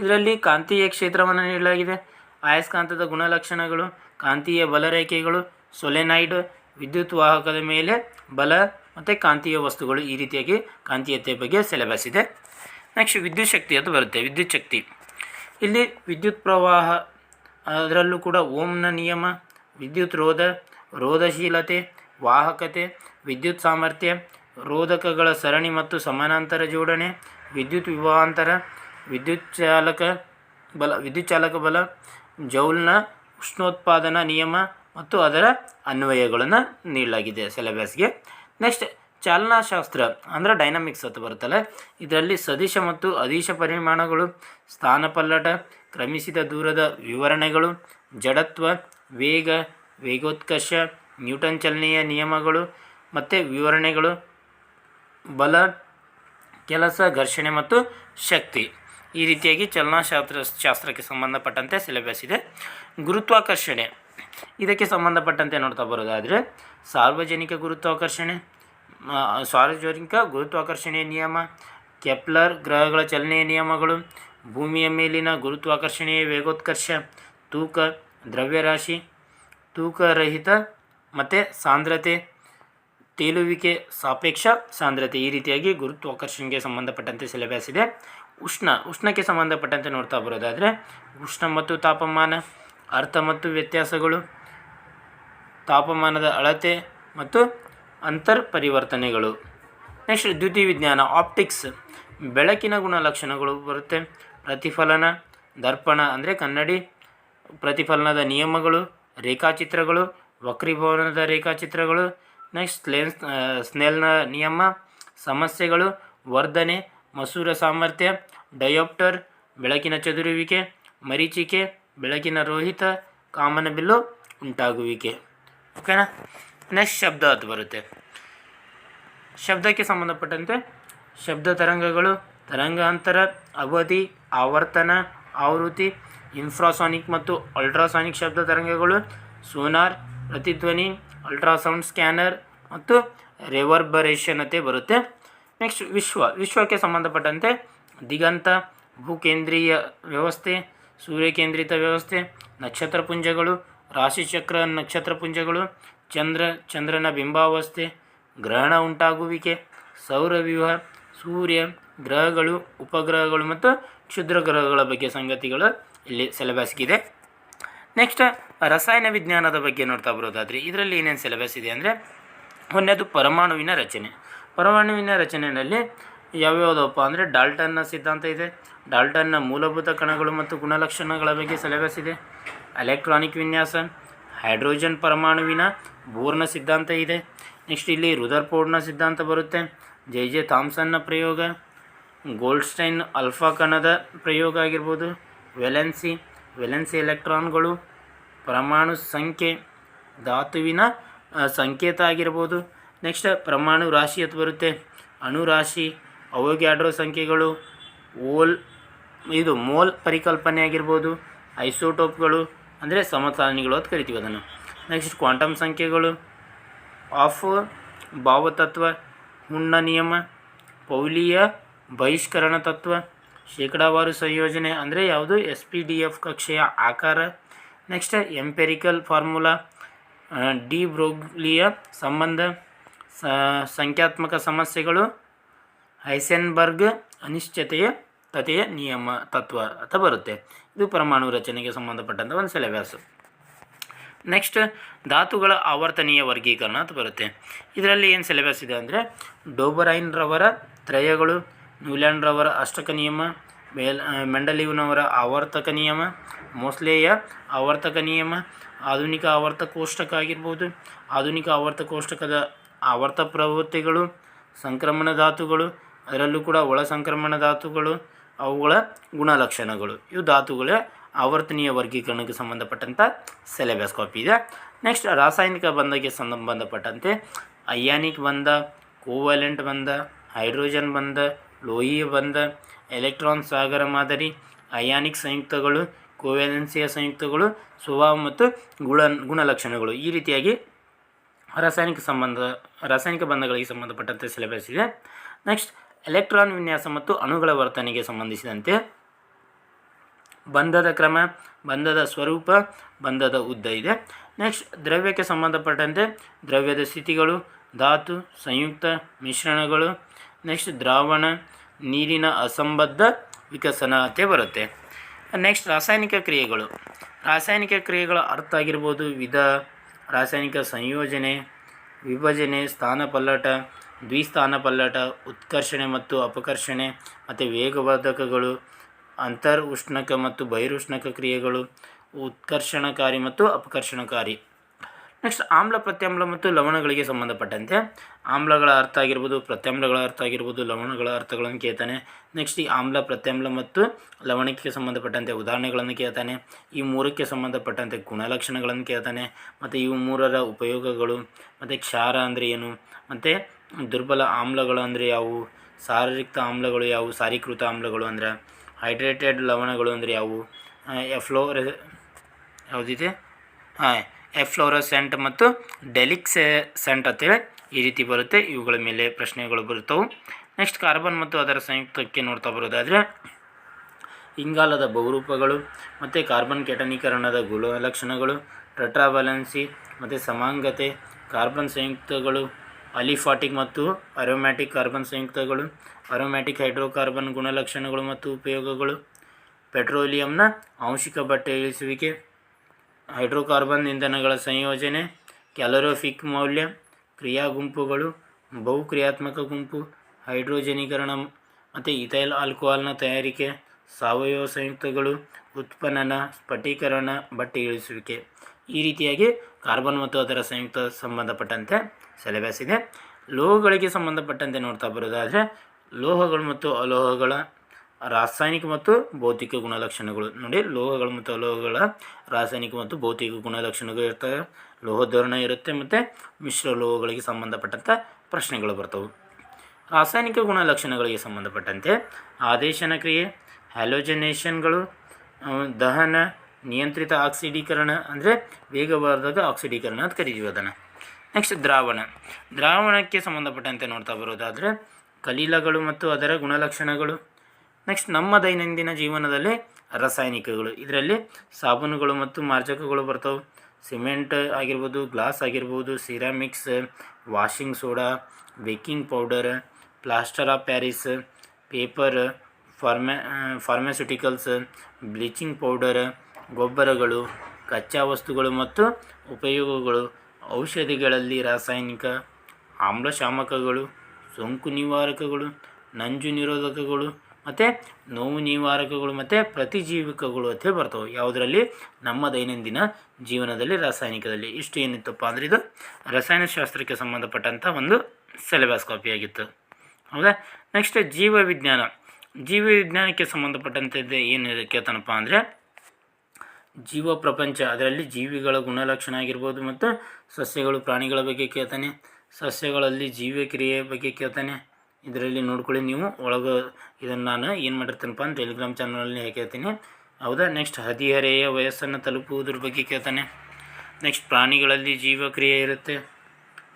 ಇದರಲ್ಲಿ ಕಾಂತೀಯ ಕ್ಷೇತ್ರವನ್ನು ನೀಡಲಾಗಿದೆ. ಆಯಸ್ಕಾಂತದ ಗುಣಲಕ್ಷಣಗಳು, ಕಾಂತೀಯ ಬಲರೇಖೆಗಳು ಸೊಲೆನೈಡ್ ವಿದ್ಯುತ್ ವಾಹಕದ ಮೇಲೆ ಬಲ ಮತ್ತು ಕಾಂತೀಯ ವಸ್ತುಗಳು ಈ ರೀತಿಯಾಗಿ ಕಾಂತೀಯತೆ ಬಗ್ಗೆ ಸಿಲೆಬಸ್ ಇದೆ. ನೆಕ್ಸ್ಟ್ ವಿದ್ಯುತ್ ಶಕ್ತಿ ಅದು ಬರುತ್ತೆ, ವಿದ್ಯುತ್ ಶಕ್ತಿ. ಇಲ್ಲಿ ವಿದ್ಯುತ್ ಪ್ರವಾಹ, ಅದರಲ್ಲೂ ಕೂಡ ಓಮ್ನ ನಿಯಮ, ವಿದ್ಯುತ್ ರೋಧ, ರೋಧಶೀಲತೆ, ವಾಹಕತೆ, ವಿದ್ಯುತ್ ಸಾಮರ್ಥ್ಯ, ರೋಧಕಗಳ ಸರಣಿ ಮತ್ತು ಸಮಾನಾಂತರ ಜೋಡಣೆ, ವಿದ್ಯುತ್ ವಿವಾಹಾಂತರ ವಿದ್ಯುತ್ ಚಾಲಕ ಬಲ, ವಿದ್ಯುತ್ ಚಾಲಕ ಬಲ, ಜೌಲ್ನ ಉಷ್ಣೋತ್ಪಾದನಾ ನಿಯಮ ಮತ್ತು ಅದರ ಅನ್ವಯಗಳನ್ನು ನೀಡಲಾಗಿದೆ ಸಿಲೆಬಸ್ಗೆ. ನೆಕ್ಸ್ಟ್ ಚಾಲನಾಶಾಸ್ತ್ರ, ಅಂದರೆ ಡೈನಾಮಿಕ್ಸ್ ಅಂತ ಬರುತ್ತಲ್ಲ. ಇದರಲ್ಲಿ ಸದಿಶ ಮತ್ತು ಅದಿಶ ಪರಿಮಾಣಗಳು, ಸ್ಥಾನಪಲ್ಲಟ, ಕ್ರಮಿಸಿದ ದೂರದ ವಿವರಣೆಗಳು, ಜಡತ್ವ, ವೇಗ, ವೇಗೋತ್ಕರ್ಷ, ನ್ಯೂಟನ್ ಚಲನೆಯ ನಿಯಮಗಳು, ಮತ್ತು ವಿವರಣೆಗಳು, ಬಲ, ಕೆಲಸ, ಘರ್ಷಣೆ ಮತ್ತು ಶಕ್ತಿ. ಈ ರೀತಿಯಾಗಿ ಚಲನಾಶಾಸ್ತ್ರ, ಶಾಸ್ತ್ರಕ್ಕೆ ಸಂಬಂಧಪಟ್ಟಂತೆ ಸಿಲೆಬಸ್ ಇದೆ. ಗುರುತ್ವಾಕರ್ಷಣೆ. ಇದಕ್ಕೆ ಸಂಬಂಧಪಟ್ಟಂತೆ ನೋಡ್ತಾ ಬರೋದಾದರೆ ಸಾರ್ವಜನಿಕ ಗುರುತ್ವಾಕರ್ಷಣೆ ಸಾರ್ವಜನಿಕ ಗುರುತ್ವಾಕರ್ಷಣೆಯ ನಿಯಮ, ಕೆಪ್ಲರ್ ಗ್ರಹಗಳ ಚಲನೆಯ ನಿಯಮಗಳು, ಭೂಮಿಯ ಮೇಲಿನ ಗುರುತ್ವಾಕರ್ಷಣೆಯ ವೇಗೋತ್ಕರ್ಷ, ತೂಕ, ದ್ರವ್ಯರಾಶಿ ತೂಕರಹಿತ ಮತ್ತು ಸಾಂದ್ರತೆ, ತೇಲುವಿಕೆ ಸಾಪೇಕ್ಷ ಸಾಂದ್ರತೆ ಈ ರೀತಿಯಾಗಿ ಗುರುತ್ವಾಕರ್ಷಣೆಗೆ ಸಂಬಂಧಪಟ್ಟಂತೆ ಸಿಲೆಬಸ್ ಇದೆ. ಉಷ್ಣ, ಉಷ್ಣಕ್ಕೆ ಸಂಬಂಧಪಟ್ಟಂತೆ ನೋಡ್ತಾ ಬರೋದಾದರೆ ಉಷ್ಣ ಮತ್ತು ತಾಪಮಾನ ಅರ್ಥ ಮತ್ತು ವ್ಯತ್ಯಾಸಗಳು, ತಾಪಮಾನದ ಅಳತೆ ಮತ್ತು ಅಂತರ್ ಪರಿವರ್ತನೆಗಳು ನೆಕ್ಸ್ಟ್ ದ್ಯುತಿ ವಿಜ್ಞಾನ, ಆಪ್ಟಿಕ್ಸ್. ಬೆಳಕಿನ ಗುಣಲಕ್ಷಣಗಳು ಬರುತ್ತೆ. ಪ್ರತಿಫಲನ, ದರ್ಪಣ ಅಂದರೆ ಕನ್ನಡಿ. ಪ್ರತಿಫಲನದ ನಿಯಮಗಳು, ರೇಖಾಚಿತ್ರಗಳು, ವಕ್ರೀಭವನದ ರೇಖಾಚಿತ್ರಗಳು. ನೆಕ್ಸ್ಟ್ ಲೆನ್ಸ್ ಸ್ನೆಲ್ನ ನಿಯಮ, ಸಮಸ್ಯೆಗಳು, ವರ್ಧನೆ, ಮಸೂರ ಸಾಮರ್ಥ್ಯ ಡಯೋಪ್ಟರ್ ಬೆಳಕಿನ ಚದುರುವಿಕೆ, ಮರೀಚಿಕೆ ಬೆಳಕಿನ ರೋಹಿತ ಕಾಮನಬಿಲ್ಲು ಉಂಟಾಗುವಿಕೆ. ಓಕೆನಾ ನೆಕ್ಸ್ಟ್ ಶಬ್ದ ಅದು ಬರುತ್ತೆ. ಶಬ್ದಕ್ಕೆ ಸಂಬಂಧಪಟ್ಟಂತೆ ಶಬ್ದ ತರಂಗಗಳು, ತರಂಗಾಂತರ, ಅವಧಿ, ಆವರ್ತನ, ಆವೃತ್ತಿ ಇನ್ಫ್ರಾಸಾನಿಕ್ ಮತ್ತು ಅಲ್ಟ್ರಾಸಾನಿಕ್ ಶಬ್ದ ತರಂಗಗಳು ಸೋನಾರ್ ಪ್ರತಿಧ್ವನಿ ಅಲ್ಟ್ರಾಸೌಂಡ್ ಸ್ಕ್ಯಾನರ್ ಮತ್ತು ರೆವರ್ಬರೇಷನತೆ ಬರುತ್ತೆ. ನೆಕ್ಸ್ಟ್ ವಿಶ್ವ. ವಿಶ್ವಕ್ಕೆ ಸಂಬಂಧಪಟ್ಟಂತೆ ದಿಗಂತ, ಭೂಕೇಂದ್ರೀಯ ವ್ಯವಸ್ಥೆ ಸೂರ್ಯಕೇಂದ್ರಿತ ವ್ಯವಸ್ಥೆ, ನಕ್ಷತ್ರಪುಂಜಗಳು, ರಾಶಿಚಕ್ರ ನಕ್ಷತ್ರಪುಂಜಗಳು, ಚಂದ್ರ, ಚಂದ್ರನ ಬಿಂಬಾವಸ್ಥೆ, ಗ್ರಹಣ ಉಂಟಾಗುವಿಕೆ ಸೌರವ್ಯೂಹ ಸೂರ್ಯ, ಗ್ರಹಗಳು, ಉಪಗ್ರಹಗಳು ಮತ್ತು ಕ್ಷುದ್ರ ಗ್ರಹಗಳ ಬಗ್ಗೆ ಸಂಗತಿಗಳು ಇಲ್ಲಿ ಸಿಲೆಬಸ್ಗಿದೆ ನೆಕ್ಸ್ಟ್ ರಸಾಯನ ವಿಜ್ಞಾನದ ಬಗ್ಗೆ ನೋಡ್ತಾ ಬರೋದಾದರೆ, ಇದರಲ್ಲಿ ಏನೇನು ಸಿಲೆಬಸ್ ಇದೆ ಅಂದರೆ, ಒಂದನೇದು ಪರಮಾಣುವಿನ ರಚನೆ. ಪರಮಾಣುವಿನ ರಚನೆಯಲ್ಲಿ ಯಾವ್ಯಾವುದಪ್ಪ ಅಂದರೆ, ಡಾಲ್ಟನ್ನ ಸಿದ್ಧಾಂತ ಇದೆ ಡಾಲ್ಟನ್ನ ಮೂಲಭೂತ ಕಣಗಳು ಮತ್ತು ಗುಣಲಕ್ಷಣಗಳ ಬಗ್ಗೆ ಸಿಲೆಬಸ್ ಇದೆ ಎಲೆಕ್ಟ್ರಾನಿಕ್ ವಿನ್ಯಾಸ, ಹೈಡ್ರೋಜನ್ ಪರಮಾಣುವಿನ ಬೋರ್ನ ಸಿದ್ಧಾಂತ ಇದೆ. ನೆಕ್ಸ್ಟ್ ಇಲ್ಲಿ ರುದರ್ಫೋರ್ಡ್ನ ಸಿದ್ಧಾಂತ ಬರುತ್ತೆ. ಜೆ ಜೆ ಥಾಮ್ಸನ್ನ ಪ್ರಯೋಗ, ಗೋಲ್ಡ್ಸ್ಟೈನ್ ಅಲ್ಫಾ ಕಣದ ಪ್ರಯೋಗ ಆಗಿರ್ಬೋದು. ವೆಲೆನ್ಸಿ ವೆಲೆನ್ಸಿ ಎಲೆಕ್ಟ್ರಾನ್ಗಳು, ಪರಮಾಣು ಸಂಖ್ಯೆ, ಧಾತುವಿನ ಸಂಕೇತ ಆಗಿರ್ಬೋದು. ನೆಕ್ಸ್ಟ್ ಪರಮಾಣು ರಾಶಿ ಅಂತ ಬರುತ್ತೆ. ಅಣುರಾಶಿ ಅವೋಗ್ಯಾಡ್ರೋ ಸಂಖ್ಯೆಗಳು ಓಲ್ ಇದು ಮೋಲ್ ಪರಿಕಲ್ಪನೆ ಆಗಿರ್ಬೋದು, ಐಸೋಟೋಪ್ಗಳು, ಅಂದರೆ ಸಮತಾಲಿಗಳು ಅಂತ ಕರಿತೀವಿ ಅದನ್ನು. ನೆಕ್ಸ್ಟ್ ಕ್ವಾಂಟಮ್ ಸಂಖ್ಯೆಗಳು. ಆಫ್ ಭಾವತತ್ವ, ಹುಣ್ಣ ನಿಯಮ, ಪೌಲಿಯ ಬಹಿಷ್ಕರಣ ತತ್ವ, ಶೇಕಡಾವಾರು ಸಂಯೋಜನೆ ಅಂದರೆ ಯಾವುದು? ಎಸ್ ಪಿ ಡಿ ಎಫ್ ಕಕ್ಷೆಯ ಆಕಾರ. ನೆಕ್ಸ್ಟ್ ಎಂಪೆರಿಕಲ್ ಫಾರ್ಮುಲಾ ಡಿ ಬ್ರೋಗ್ಲಿಯ ಸಂಬಂಧ ಸಂಖ್ಯಾತ್ಮಕ ಸಮಸ್ಯೆಗಳು, ಹೈಸೆನ್ಬರ್ಗ್ ಅನಿಶ್ಚಿತೆಯ ತತೆಯ ನಿಯಮ ತತ್ವ ಅಂತ ಬರುತ್ತೆ. ಇದು ಪರಮಾಣು ರಚನೆಗೆ ಸಂಬಂಧಪಟ್ಟಂಥ ಒಂದು ಸಿಲೆಬಸ್ ನೆಕ್ಸ್ಟ್ ಧಾತುಗಳ ಆವರ್ತನೀಯ ವರ್ಗೀಕರಣ ಅಂತ ಬರುತ್ತೆ. ಇದರಲ್ಲಿ ಏನು ಸಿಲೆಬಸ್ ಇದೆ ಅಂದರೆ, ಡೋಬರೈನ್ರವರ ತ್ರಯಗಳು, ನ್ಯೂಲ್ಯಾಂಡ್ರವರ ಅಷ್ಟಕ ನಿಯಮ, ಮೇಲ್ ಮೆಂಡಲಿವ್ನವರ ಆವರ್ತಕ ನಿಯಮ, ಮೋಸ್ಲೆಯ ಆವರ್ತಕ ನಿಯಮ, ಆಧುನಿಕ ಆವರ್ತ ಕೋಷ್ಟಕ ಆಗಿರ್ಬೋದು, ಆಧುನಿಕ ಆವರ್ತ ಕೋಷ್ಟಕದ ಆವರ್ತ ಪ್ರವೃತ್ತಿಗಳು ಸಂಕ್ರಮಣ ಧಾತುಗಳು, ಅದರಲ್ಲೂ ಕೂಡ ಒಳ ಸಂಕ್ರಮಣ ಧಾತುಗಳು ಅವುಗಳ ಗುಣಲಕ್ಷಣಗಳು. ಇವು ಧಾತುಗಳ ಆವರ್ತನೀಯ ವರ್ಗೀಕರಣಕ್ಕೆ ಸಂಬಂಧಪಟ್ಟಂಥ ಸಿಲೆಬಸ್ ಕಾಪಿ ಇದೆ. ನೆಕ್ಸ್ಟ್ ರಾಸಾಯನಿಕ ಬಂಧಕ್ಕೆ ಸಂಬಂಧಪಟ್ಟಂತೆ ಅಯಾನಿಕ್ ಬಂಧ ಕೋವಲೆಂಟ್ ಬಂಧ ಹೈಡ್ರೋಜನ್ ಬಂಧ, ಲೋಹೀಯ ಬಂಧ ಎಲೆಕ್ಟ್ರಾನ್ ಸಾಗರ ಮಾದರಿ ಅಯಾನಿಕ್ ಸಂಯುಕ್ತಗಳು ಕೋವೆಲೆನ್ಸಿಯ ಸಂಯುಕ್ತಗಳು, ಸ್ವಭಾವ ಮತ್ತು ಗುಣ, ಗುಣಲಕ್ಷಣಗಳು ಈ ರೀತಿಯಾಗಿ ರಾಸಾಯನಿಕ ಸಂಬಂಧ, ರಾಸಾಯನಿಕ ಬಂಧಗಳಿಗೆ ಸಂಬಂಧಪಟ್ಟಂತೆ ಸಿಲೆಬಸ್ ಇದೆ. ನೆಕ್ಸ್ಟ್ ಎಲೆಕ್ಟ್ರಾನ್ ವಿನ್ಯಾಸ ಮತ್ತು ಅಣುಗಳ ವರ್ತನೆಗೆ ಸಂಬಂಧಿಸಿದಂತೆ ಬಂಧದ ಕ್ರಮ, ಬಂಧದ ಸ್ವರೂಪ, ಬಂಧದ ಉದ್ದ ಇದೆ. ನೆಕ್ಸ್ಟ್ ದ್ರವ್ಯಕ್ಕೆ ಸಂಬಂಧಪಟ್ಟಂತೆ ದ್ರವ್ಯದ ಸ್ಥಿತಿಗಳು, ಧಾತು, ಸಂಯುಕ್ತ, ಮಿಶ್ರಣಗಳು. ನೆಕ್ಸ್ಟ್ ದ್ರಾವಣ, ನೀರಿನ ಅಸಂಬದ್ಧ ವಿಕಸನತೆ ಬರುತ್ತೆ. ನೆಕ್ಸ್ಟ್ ರಾಸಾಯನಿಕ ಕ್ರಿಯೆಗಳು. ರಾಸಾಯನಿಕ ಕ್ರಿಯೆಗಳ ಅರ್ಥ ಆಗಿರ್ಬೋದು ವಿಧ, ರಾಸಾಯನಿಕ ಸಂಯೋಜನೆ, ವಿಭಜನೆ ಸ್ಥಾನಪಲ್ಲಟ ದ್ವಿಸ್ಥಾನ ಪಲ್ಲಟ ಉತ್ಕರ್ಷಣೆ ಮತ್ತು ಅಪಕರ್ಷಣೆ, ಮತ್ತು ವೇಗವರ್ಧಕಗಳು ಅಂತರ್ ಉಷ್ಣಕ ಮತ್ತು ಬಹಿರುಷ್ಣಕ ಕ್ರಿಯೆಗಳು, ಉತ್ಕರ್ಷಣಕಾರಿ ಮತ್ತು ಅಪಕರ್ಷಣಕಾರಿ. ನೆಕ್ಸ್ಟ್ ಆಮ್ಲ, ಪ್ರತ್ಯಾಮ್ಲ ಮತ್ತು ಲವಣಗಳಿಗೆ ಸಂಬಂಧಪಟ್ಟಂತೆ. ಆಮ್ಲಗಳ ಅರ್ಥ ಆಗಿರ್ಬೋದು, ಪ್ರತ್ಯಾಮ್ಲಗಳ ಅರ್ಥ ಆಗಿರ್ಬೋದು, ಲವಣಗಳ ಅರ್ಥಗಳನ್ನು ಕೇಳ್ತಾನೆ. ನೆಕ್ಸ್ಟ್ ಈ ಆಮ್ಲ, ಪ್ರತ್ಯಾಮ್ಲ ಮತ್ತು ಲವಣಕ್ಕೆ ಸಂಬಂಧಪಟ್ಟಂತೆ ಉದಾಹರಣೆಗಳನ್ನು ಕೇಳ್ತಾನೆ. ಈ ಮೂರಕ್ಕೆ ಸಂಬಂಧಪಟ್ಟಂತೆ ಗುಣಲಕ್ಷಣಗಳನ್ನು ಕೇಳ್ತಾನೆ. ಮತ್ತು ಇವು ಮೂರರ ಉಪಯೋಗಗಳು. ಮತ್ತು ಕ್ಷಾರ ಅಂದರೆ ಏನು? ಮತ್ತು ದುರ್ಬಲ ಆಮ್ಲಗಳು ಅಂದರೆ ಯಾವುವು? ಸಾರಯುಕ್ತ ಆಮ್ಲಗಳು ಯಾವುವು? ಸಾರೀಕೃತ ಆಮ್ಲಗಳು ಅಂದ್ರೆ ಹೈಡ್ರೇಟೆಡ್ ಲವಣಗಳು ಅಂದರೆ ಯಾವುವು? ಎಫ್ಲೋರ ಯಾವುದಿದೆ? ಹಾಂ ಎಫ್ಲೋರಸೆಂಟ್ ಮತ್ತು ಡೆಲಿಕ್ಸ್ ಸೆಂಟ್ ಅಂತೇಳಿ ಈ ರೀತಿ ಬರುತ್ತೆ. ಇವುಗಳ ಮೇಲೆ ಪ್ರಶ್ನೆಗಳು ಬರುತ್ತವೆ. ನೆಕ್ಸ್ಟ್ ಕಾರ್ಬನ್ ಮತ್ತು ಅದರ ಸಂಯುಕ್ತಕ್ಕೆ ನೋಡ್ತಾ ಬರೋದಾದರೆ ಇಂಗಾಲದ ಬಹುರೂಪಗಳು ಮತ್ತು ಕಾರ್ಬನ್ ಕೆಟನೀಕರಣದ ಗುಣಲಕ್ಷಣಗಳು ಟೆಟ್ರಾವಲೆನ್ಸಿ ಮತ್ತು ಸಮಾಂಗತೆ, ಕಾರ್ಬನ್ ಸಂಯುಕ್ತಗಳು ಅಲಿಫಾಟಿಕ್ ಮತ್ತು ಅರೋಮ್ಯಾಟಿಕ್ ಕಾರ್ಬನ್ ಸಂಯುಕ್ತಗಳು, ಅರೋಮ್ಯಾಟಿಕ್ ಹೈಡ್ರೋಕಾರ್ಬನ್ ಗುಣಲಕ್ಷಣಗಳು ಮತ್ತು ಉಪಯೋಗಗಳು. ಪೆಟ್ರೋಲಿಯಂನ ಆಂಶಿಕ ಬಟ್ಟೆ ಇಳಿಸುವಿಕೆ, ಹೈಡ್ರೋಕಾರ್ಬನ್ ಇಂಧನಗಳ ಸಂಯೋಜನೆ, ಕ್ಯಾಲೋರೋಫಿಕ್ ಮೌಲ್ಯ ಕ್ರಿಯಾ ಗುಂಪುಗಳು ಬಹುಕ್ರಿಯಾತ್ಮಕ ಗುಂಪು, ಹೈಡ್ರೋಜನೀಕರಣ ಮತ್ತು ಇಥೈಲ್ ಆಲ್ಕೋಹಾಲ್ನ ತಯಾರಿಕೆ, ಸಾವಯವ ಸಂಯುಕ್ತಗಳು, ಉತ್ಪನ್ನನ ಸ್ಫಟೀಕರಣ ಬಟ್ಟೆ ಇಳಿಸುವಿಕೆ. ಈ ರೀತಿಯಾಗಿ ಕಾರ್ಬನ್ ಮತ್ತು ಅದರ ಸಂಯುಕ್ತ ಸಂಬಂಧಪಟ್ಟಂತೆ ಸಿಲೆಬಸ್ ಇದೆ ಲೋಹಗಳಿಗೆ ಸಂಬಂಧಪಟ್ಟಂತೆ ನೋಡ್ತಾ ಬರೋದಾದರೆ, ಲೋಹಗಳು ಮತ್ತು ಅಲೋಹಗಳ ರಾಸಾಯನಿಕ ಮತ್ತು ಭೌತಿಕ ಗುಣಲಕ್ಷಣಗಳು. ನೋಡಿ, ಲೋಹಗಳು ಮತ್ತು ಅಲೋಹಗಳ ರಾಸಾಯನಿಕ ಮತ್ತು ಭೌತಿಕ ಗುಣಲಕ್ಷಣಗಳು ಇರ್ತವೆ. ಲೋಹಧೋರಣ ಇರುತ್ತೆ ಮತ್ತು ಮಿಶ್ರ ಲೋಹಗಳಿಗೆ ಸಂಬಂಧಪಟ್ಟಂಥ ಪ್ರಶ್ನೆಗಳು ಬರ್ತವೆ. ರಾಸಾಯನಿಕ ಗುಣಲಕ್ಷಣಗಳಿಗೆ ಸಂಬಂಧಪಟ್ಟಂತೆ ಆದೇಶನ ಕ್ರಿಯೆ, ಹ್ಯಾಲೋಜನೇಷನ್ಗಳು ದಹನ, ನಿಯಂತ್ರಿತ ಆಕ್ಸಿಡೀಕರಣ ಅಂದರೆ ವೇಗವರ್ಧಕ ಆಕ್ಸಿಡೀಕರಣ ಅಂತ ಕರಿತೀವಿ ಅದನ್ನು. ನೆಕ್ಸ್ಟ್ ದ್ರಾವಣ. ದ್ರಾವಣಕ್ಕೆ ಸಂಬಂಧಪಟ್ಟಂತೆ ನೋಡ್ತಾ ಬರೋದಾದರೆ ಕಲೀಲಗಳು ಮತ್ತು ಅದರ ಗುಣಲಕ್ಷಣಗಳು. ನೆಕ್ಸ್ಟ್ ನಮ್ಮ ದೈನಂದಿನ ಜೀವನದಲ್ಲಿ ರಾಸಾಯನಿಕಗಳು. ಇದರಲ್ಲಿ ಸಾಬೂನುಗಳು ಮತ್ತು ಮಾರ್ಜಕಗಳು ಬರ್ತವೆ. ಸಿಮೆಂಟ್ ಆಗಿರ್ಬೋದು, ಗ್ಲಾಸ್ ಆಗಿರ್ಬೋದು, ceramics, washing soda, baking powder, plaster of Paris, paper pharma pharmaceuticals, bleaching powder, ಗೊಬ್ಬರಗಳು, ಕಚ್ಚಾ ವಸ್ತುಗಳು ಮತ್ತು ಉಪಯೋಗಗಳು. ಔಷಧಿಗಳಲ್ಲಿ ರಾಸಾಯನಿಕ, ಆಮ್ಲಶಾಮಕಗಳು, ಸೋಂಕು ನಿವಾರಕಗಳು, ನಂಜು ನಿರೋಧಕಗಳು ಮತ್ತು ನೋವು ನಿವಾರಕಗಳು ಮತ್ತು ಪ್ರತಿಜೀವಿಕಗಳು ಅಂತ ಬರ್ತವೆ. ಯಾವುದರಲ್ಲಿ? ನಮ್ಮ ದೈನಂದಿನ ಜೀವನದಲ್ಲಿ, ರಾಸಾಯನಿಕದಲ್ಲಿ. ಇಷ್ಟು ಏನಿತ್ತಪ್ಪ ಅಂದರೆ ಇದು ರಸಾಯನಶಾಸ್ತ್ರಕ್ಕೆ ಸಂಬಂಧಪಟ್ಟಂಥ ಒಂದು ಸಿಲೆಬಸ್ ಕಾಪಿಯಾಗಿತ್ತು ಹೌದಾ? ನೆಕ್ಸ್ಟ್ ಜೀವ ವಿಜ್ಞಾನ. ಜೀವ ವಿಜ್ಞಾನಕ್ಕೆ ಸಂಬಂಧಪಟ್ಟಂಥದ್ದು ಏನು ಕೇಳ್ತಾನಪ್ಪ ಅಂದರೆ ಜೀವ ಪ್ರಪಂಚ, ಅದರಲ್ಲಿ ಜೀವಿಗಳ ಗುಣಲಕ್ಷಣ ಆಗಿರ್ಬೋದು ಮತ್ತು ಸಸ್ಯಗಳು, ಪ್ರಾಣಿಗಳ ಬಗ್ಗೆ ಕೇಳ್ತಾನೆ. ಸಸ್ಯಗಳಲ್ಲಿ ಜೀವಕ್ರಿಯೆ ಬಗ್ಗೆ ಕೇಳ್ತಾನೆ. ಇದರಲ್ಲಿ ನೋಡ್ಕೊಳ್ಳಿ ನೀವು. ಒಳಗೆ ಇದನ್ನು ನಾನು ಏನು ಮಾಡಿರ್ತೀನಪ್ಪ ಅಂತ ಟೆಲಿಗ್ರಾಮ್ ಚಾನಲಲ್ಲಿ ಹೇಳ್ತೀನಿ ಹೌದಾ? ನೆಕ್ಸ್ಟ್ ಹದಿಹರೆಯ ವಯಸ್ಸನ್ನು ತಲುಪುವುದ್ರ ಬಗ್ಗೆ ಕೇಳ್ತಾನೆ. ನೆಕ್ಸ್ಟ್ ಪ್ರಾಣಿಗಳಲ್ಲಿ ಜೀವಕ್ರಿಯೆ ಇರುತ್ತೆ.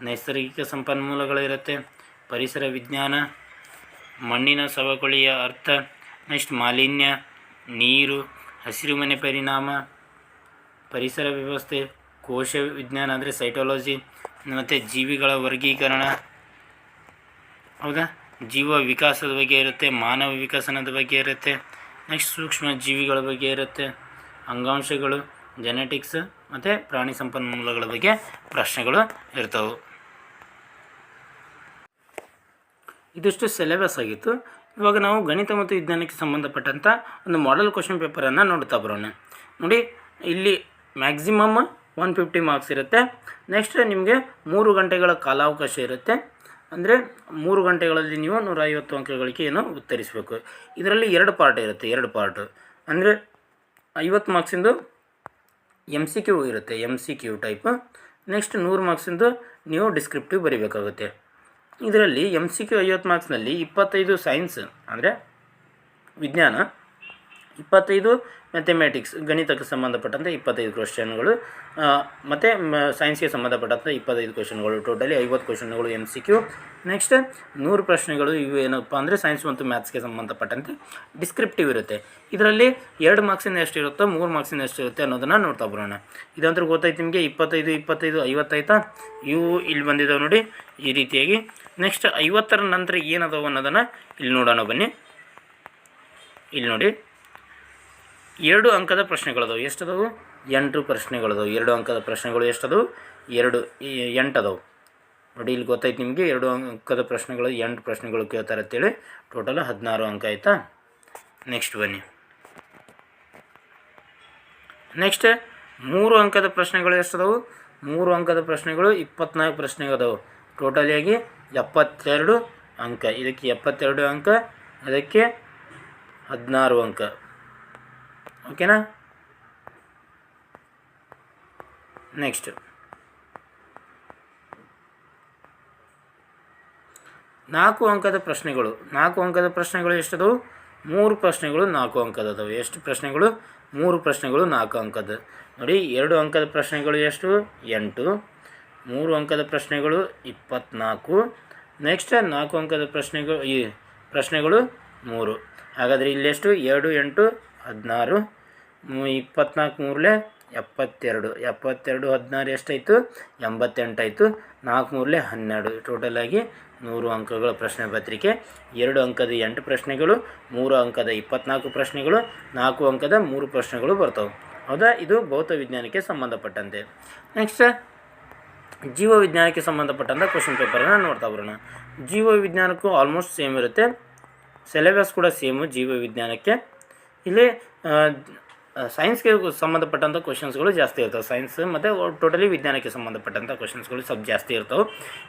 ನೈಸರ್ಗಿಕ ಸಂಪನ್ಮೂಲಗಳಿರುತ್ತೆ. ಪರಿಸರ ವಿಜ್ಞಾನ, ಮಣ್ಣಿನ ಸವಕಳಿಯ ಅರ್ಥ. ನೆಕ್ಸ್ಟ್ ಮಾಲಿನ್ಯ, ನೀರು ಹಸಿರುಮನೆ ಪರಿಣಾಮ, ಪರಿಸರ ವ್ಯವಸ್ಥೆ. ಕೋಶ ವಿಜ್ಞಾನ ಅಂದರೆ ಸೈಟಾಲಜಿ ಮತ್ತು ಜೀವಿಗಳ ವರ್ಗೀಕರಣ. ಹೌದಾ? ಜೀವ ವಿಕಾಸದ ಬಗ್ಗೆ ಇರುತ್ತೆ, ಮಾನವ ವಿಕಸನದ ಬಗ್ಗೆ ಇರುತ್ತೆ ನೆಕ್ಸ್ಟ್ ಸೂಕ್ಷ್ಮ ಜೀವಿಗಳ ಬಗ್ಗೆ ಇರುತ್ತೆ, ಅಂಗಾಂಶಗಳು ಜೆನೆಟಿಕ್ಸ್ ಮತ್ತು ಪ್ರಾಣಿ ಸಂಪನ್ಮೂಲಗಳ ಬಗ್ಗೆ ಪ್ರಶ್ನೆಗಳು ಇರ್ತವೆ. ಇದಿಷ್ಟು ಸಿಲೆಬಸ್ ಆಗಿತ್ತು. ಇವಾಗ ನಾವು ಗಣಿತ ಮತ್ತು ವಿಜ್ಞಾನಕ್ಕೆ ಸಂಬಂಧಪಟ್ಟಂಥ ಒಂದು ಮಾಡೆಲ್ ಕ್ವಶನ್ ಪೇಪರನ್ನು ನೋಡ್ತಾ ಬರೋಣ. ನೋಡಿ, ಇಲ್ಲಿ ಮ್ಯಾಕ್ಸಿಮಮ್ ಒನ್ ಫಿಫ್ಟಿ ಮಾರ್ಕ್ಸ್ ಇರುತ್ತೆ. ನೆಕ್ಸ್ಟ್ ನಿಮಗೆ ಮೂರು ಗಂಟೆಗಳ ಕಾಲಾವಕಾಶ ಇರುತ್ತೆ. ಅಂದರೆ ಮೂರು ಗಂಟೆಗಳಲ್ಲಿ ನೀವು ನೂರ ಐವತ್ತು ಅಂಕಗಳಿಗೆ ಏನು ಉತ್ತರಿಸಬೇಕು. ಇದರಲ್ಲಿ ಎರಡು ಪಾರ್ಟ್ ಇರುತ್ತೆ, ಎರಡು ಪಾರ್ಟ್ ಅಂದರೆ ಐವತ್ತು ಮಾರ್ಕ್ಸಿಂದು ಎಂ ಸಿ ಕ್ಯೂ ಇರುತ್ತೆ M C Q type next ನೂರು ಮಾರ್ಕ್ಸಿಂದು ನೀವು ಡಿಸ್ಕ್ರಿಪ್ಟಿವ್ ಬರೀಬೇಕಾಗುತ್ತೆ. ಇದರಲ್ಲಿ ಎಂ ಸಿ ಕ್ಯೂ ಐವತ್ತು ಮಾರ್ಕ್ಸ್ನಲ್ಲಿ ಇಪ್ಪತ್ತೈದು ಸೈನ್ಸ್ ಅಂದರೆ ವಿಜ್ಞಾನ ಇಪ್ಪತ್ತೈದು ಮ್ಯಾಥಮೆಟಿಕ್ಸ್ ಗಣಿತಕ್ಕೆ ಸಂಬಂಧಪಟ್ಟಂತೆ ಇಪ್ಪತ್ತೈದು ಕ್ವಶನ್ಗಳು ಮತ್ತು ಸೈನ್ಸ್ಗೆ ಸಂಬಂಧಪಟ್ಟಂತೆ ಇಪ್ಪತ್ತೈದು ಕ್ವಶನ್ಗಳು ಟೋಟಲಿ ಐವತ್ತು ಕ್ವಶನ್ಗಳು ಎಂ ಸಿ ಕ್ಯೂ ನೆಕ್ಸ್ಟ್ ನೂರು ಪ್ರಶ್ನೆಗಳು ಇವು ಏನಪ್ಪ ಅಂದರೆ ಸೈನ್ಸ್ ಮತ್ತು ಮ್ಯಾಥ್ಸ್ಗೆ ಸಂಬಂಧಪಟ್ಟಂತೆ ಡಿಸ್ಕ್ರಿಪ್ಟಿವ್ ಇರುತ್ತೆ. ಇದರಲ್ಲಿ ಎರಡು ಮಾರ್ಕ್ಸಿಂದ ಎಷ್ಟು ಇರುತ್ತೋ ಮೂರು ಎಷ್ಟು ಇರುತ್ತೆ ಅನ್ನೋದನ್ನು ನೋಡ್ತಾ ಬರೋಣ. ಇದಂತೂ ಗೊತ್ತಾಯ್ತು ನಿಮಗೆ ಇಪ್ಪತ್ತೈದು ಇಪ್ಪತ್ತೈದು ಐವತ್ತೈತಾ ಇವು ಇಲ್ಲಿ ಬಂದಿದ್ದಾವೆ ನೋಡಿ ಈ ರೀತಿಯಾಗಿ. ನೆಕ್ಸ್ಟ್ ಐವತ್ತರ ನಂತರ ಏನದಾವ ಅನ್ನೋದನ್ನು ಇಲ್ಲಿ ನೋಡೋಣ ಬನ್ನಿ. ಇಲ್ಲಿ ನೋಡಿ. ಎರಡು ಅಂಕದ ಪ್ರಶ್ನೆಗಳದವು ಎಷ್ಟದವು? ಎಂಟು ಪ್ರಶ್ನೆಗಳದವು ಎರಡು ಅಂಕದ ಪ್ರಶ್ನೆಗಳು ಎಷ್ಟದವು? ಎರಡು ಎಂಟದವು. ನೋಡಿ, ಇಲ್ಲಿ ಗೊತ್ತಾಯ್ತು ನಿಮಗೆ. ಎರಡು ಅಂಕದ ಪ್ರಶ್ನೆಗಳು, ಎಂಟು ಪ್ರಶ್ನೆಗಳು ಕೇಳ್ತಾರೆ ಅಂತೇಳಿ. ಟೋಟಲ್ ಹದಿನಾರು ಅಂಕ ಆಯಿತಾ? ನೆಕ್ಸ್ಟ್ ಬನ್ನಿ. ನೆಕ್ಸ್ಟ್, ಮೂರು ಅಂಕದ ಪ್ರಶ್ನೆಗಳು ಎಷ್ಟದವು? ಮೂರು ಅಂಕದ ಪ್ರಶ್ನೆಗಳು ಇಪ್ಪತ್ನಾಲ್ಕು ಪ್ರಶ್ನೆಗಳದವು. ಟೋಟಲಿಯಾಗಿ ಎಪ್ಪತ್ತೆರಡು ಅಂಕ. ಇದಕ್ಕೆ ಎಪ್ಪತ್ತೆರಡು ಅಂಕ, ಅದಕ್ಕೆ ಹದಿನಾರು ಅಂಕ. ಓಕೆನಾ? ನೆಕ್ಸ್ಟ್ ನಾಲ್ಕು ಅಂಕದ ಪ್ರಶ್ನೆಗಳು. ನಾಲ್ಕು ಅಂಕದ ಪ್ರಶ್ನೆಗಳು ಎಷ್ಟದವು ಮೂರು ಪ್ರಶ್ನೆಗಳು ನಾಲ್ಕು ಅಂಕದ ಅದಾವೆ ಎಷ್ಟು ಪ್ರಶ್ನೆಗಳು? ಮೂರು ಪ್ರಶ್ನೆಗಳು ನಾಲ್ಕು ಅಂಕದ. ನೋಡಿ, ಎರಡು ಅಂಕದ ಪ್ರಶ್ನೆಗಳು ಎಷ್ಟು? ಎಂಟು. ಮೂರು ಅಂಕದ ಪ್ರಶ್ನೆಗಳು ಇಪ್ಪತ್ತ್ನಾಲ್ಕು ನೆಕ್ಸ್ಟ್ ನಾಲ್ಕು ಅಂಕದ ಪ್ರಶ್ನೆಗಳು ಈ ಪ್ರಶ್ನೆಗಳು ಮೂರು. ಹಾಗಾದರೆ ಇಲ್ಲೆಷ್ಟು ಎರಡು, ಎಂಟು, ಹದಿನಾರು. ಇಪ್ಪತ್ನಾಲ್ಕು ಮೂರಲೆ ಎಪ್ಪತ್ತೆರಡು. ಎಪ್ಪತ್ತೆರಡು ಹದಿನಾರು ಎಷ್ಟಾಯಿತು? ಎಂಬತ್ತೆಂಟಾಯಿತು. ನಾಲ್ಕು ಮೂರಲೆ ಹನ್ನೆರಡು. ಟೋಟಲಾಗಿ ನೂರು ಅಂಕಗಳ ಪ್ರಶ್ನೆ ಪತ್ರಿಕೆ. ಎರಡು ಅಂಕದ ಎಂಟು ಪ್ರಶ್ನೆಗಳು, ಮೂರು ಅಂಕದ ಇಪ್ಪತ್ನಾಲ್ಕು ಪ್ರಶ್ನೆಗಳು, ನಾಲ್ಕು ಅಂಕದ ಮೂರು ಪ್ರಶ್ನೆಗಳು ಬರ್ತವೆ. ಹೌದಾ? ಇದು ಭೌತ ವಿಜ್ಞಾನಕ್ಕೆ ಸಂಬಂಧಪಟ್ಟಂತೆ. ನೆಕ್ಸ್ಟ್ ಜೀವ ವಿಜ್ಞಾನಕ್ಕೆ ಸಂಬಂಧಪಟ್ಟಂಥ ಕ್ವಶನ್ ಪೇಪರನ್ನು ನೋಡ್ತಾ ಬರೋಣ. ಜೀವ ವಿಜ್ಞಾನಕ್ಕೂ ಆಲ್ಮೋಸ್ಟ್ ಸೇಮ್ ಇರುತ್ತೆ. ಸಿಲೆಬಸ್ ಕೂಡ ಸೇಮು ಜೀವ ವಿಜ್ಞಾನಕ್ಕೆ. ಇಲ್ಲಿ ಸೈನ್ಸ್ಗೆ ಸಂಬಂಧಪಟ್ಟಂಥ ಕ್ವಶನ್ಸ್ಗಳು ಜಾಸ್ತಿ ಇರ್ತವೆ. ಸೈನ್ಸ್ ಮತ್ತು ಟೋಟಲಿ ವಿಜ್ಞಾನಕ್ಕೆ ಸಂಬಂಧಪಟ್ಟಂಥ ಕ್ವಶನ್ಸ್ಗಳು ಸ್ವಲ್ಪ ಜಾಸ್ತಿ ಇರ್ತವೆ.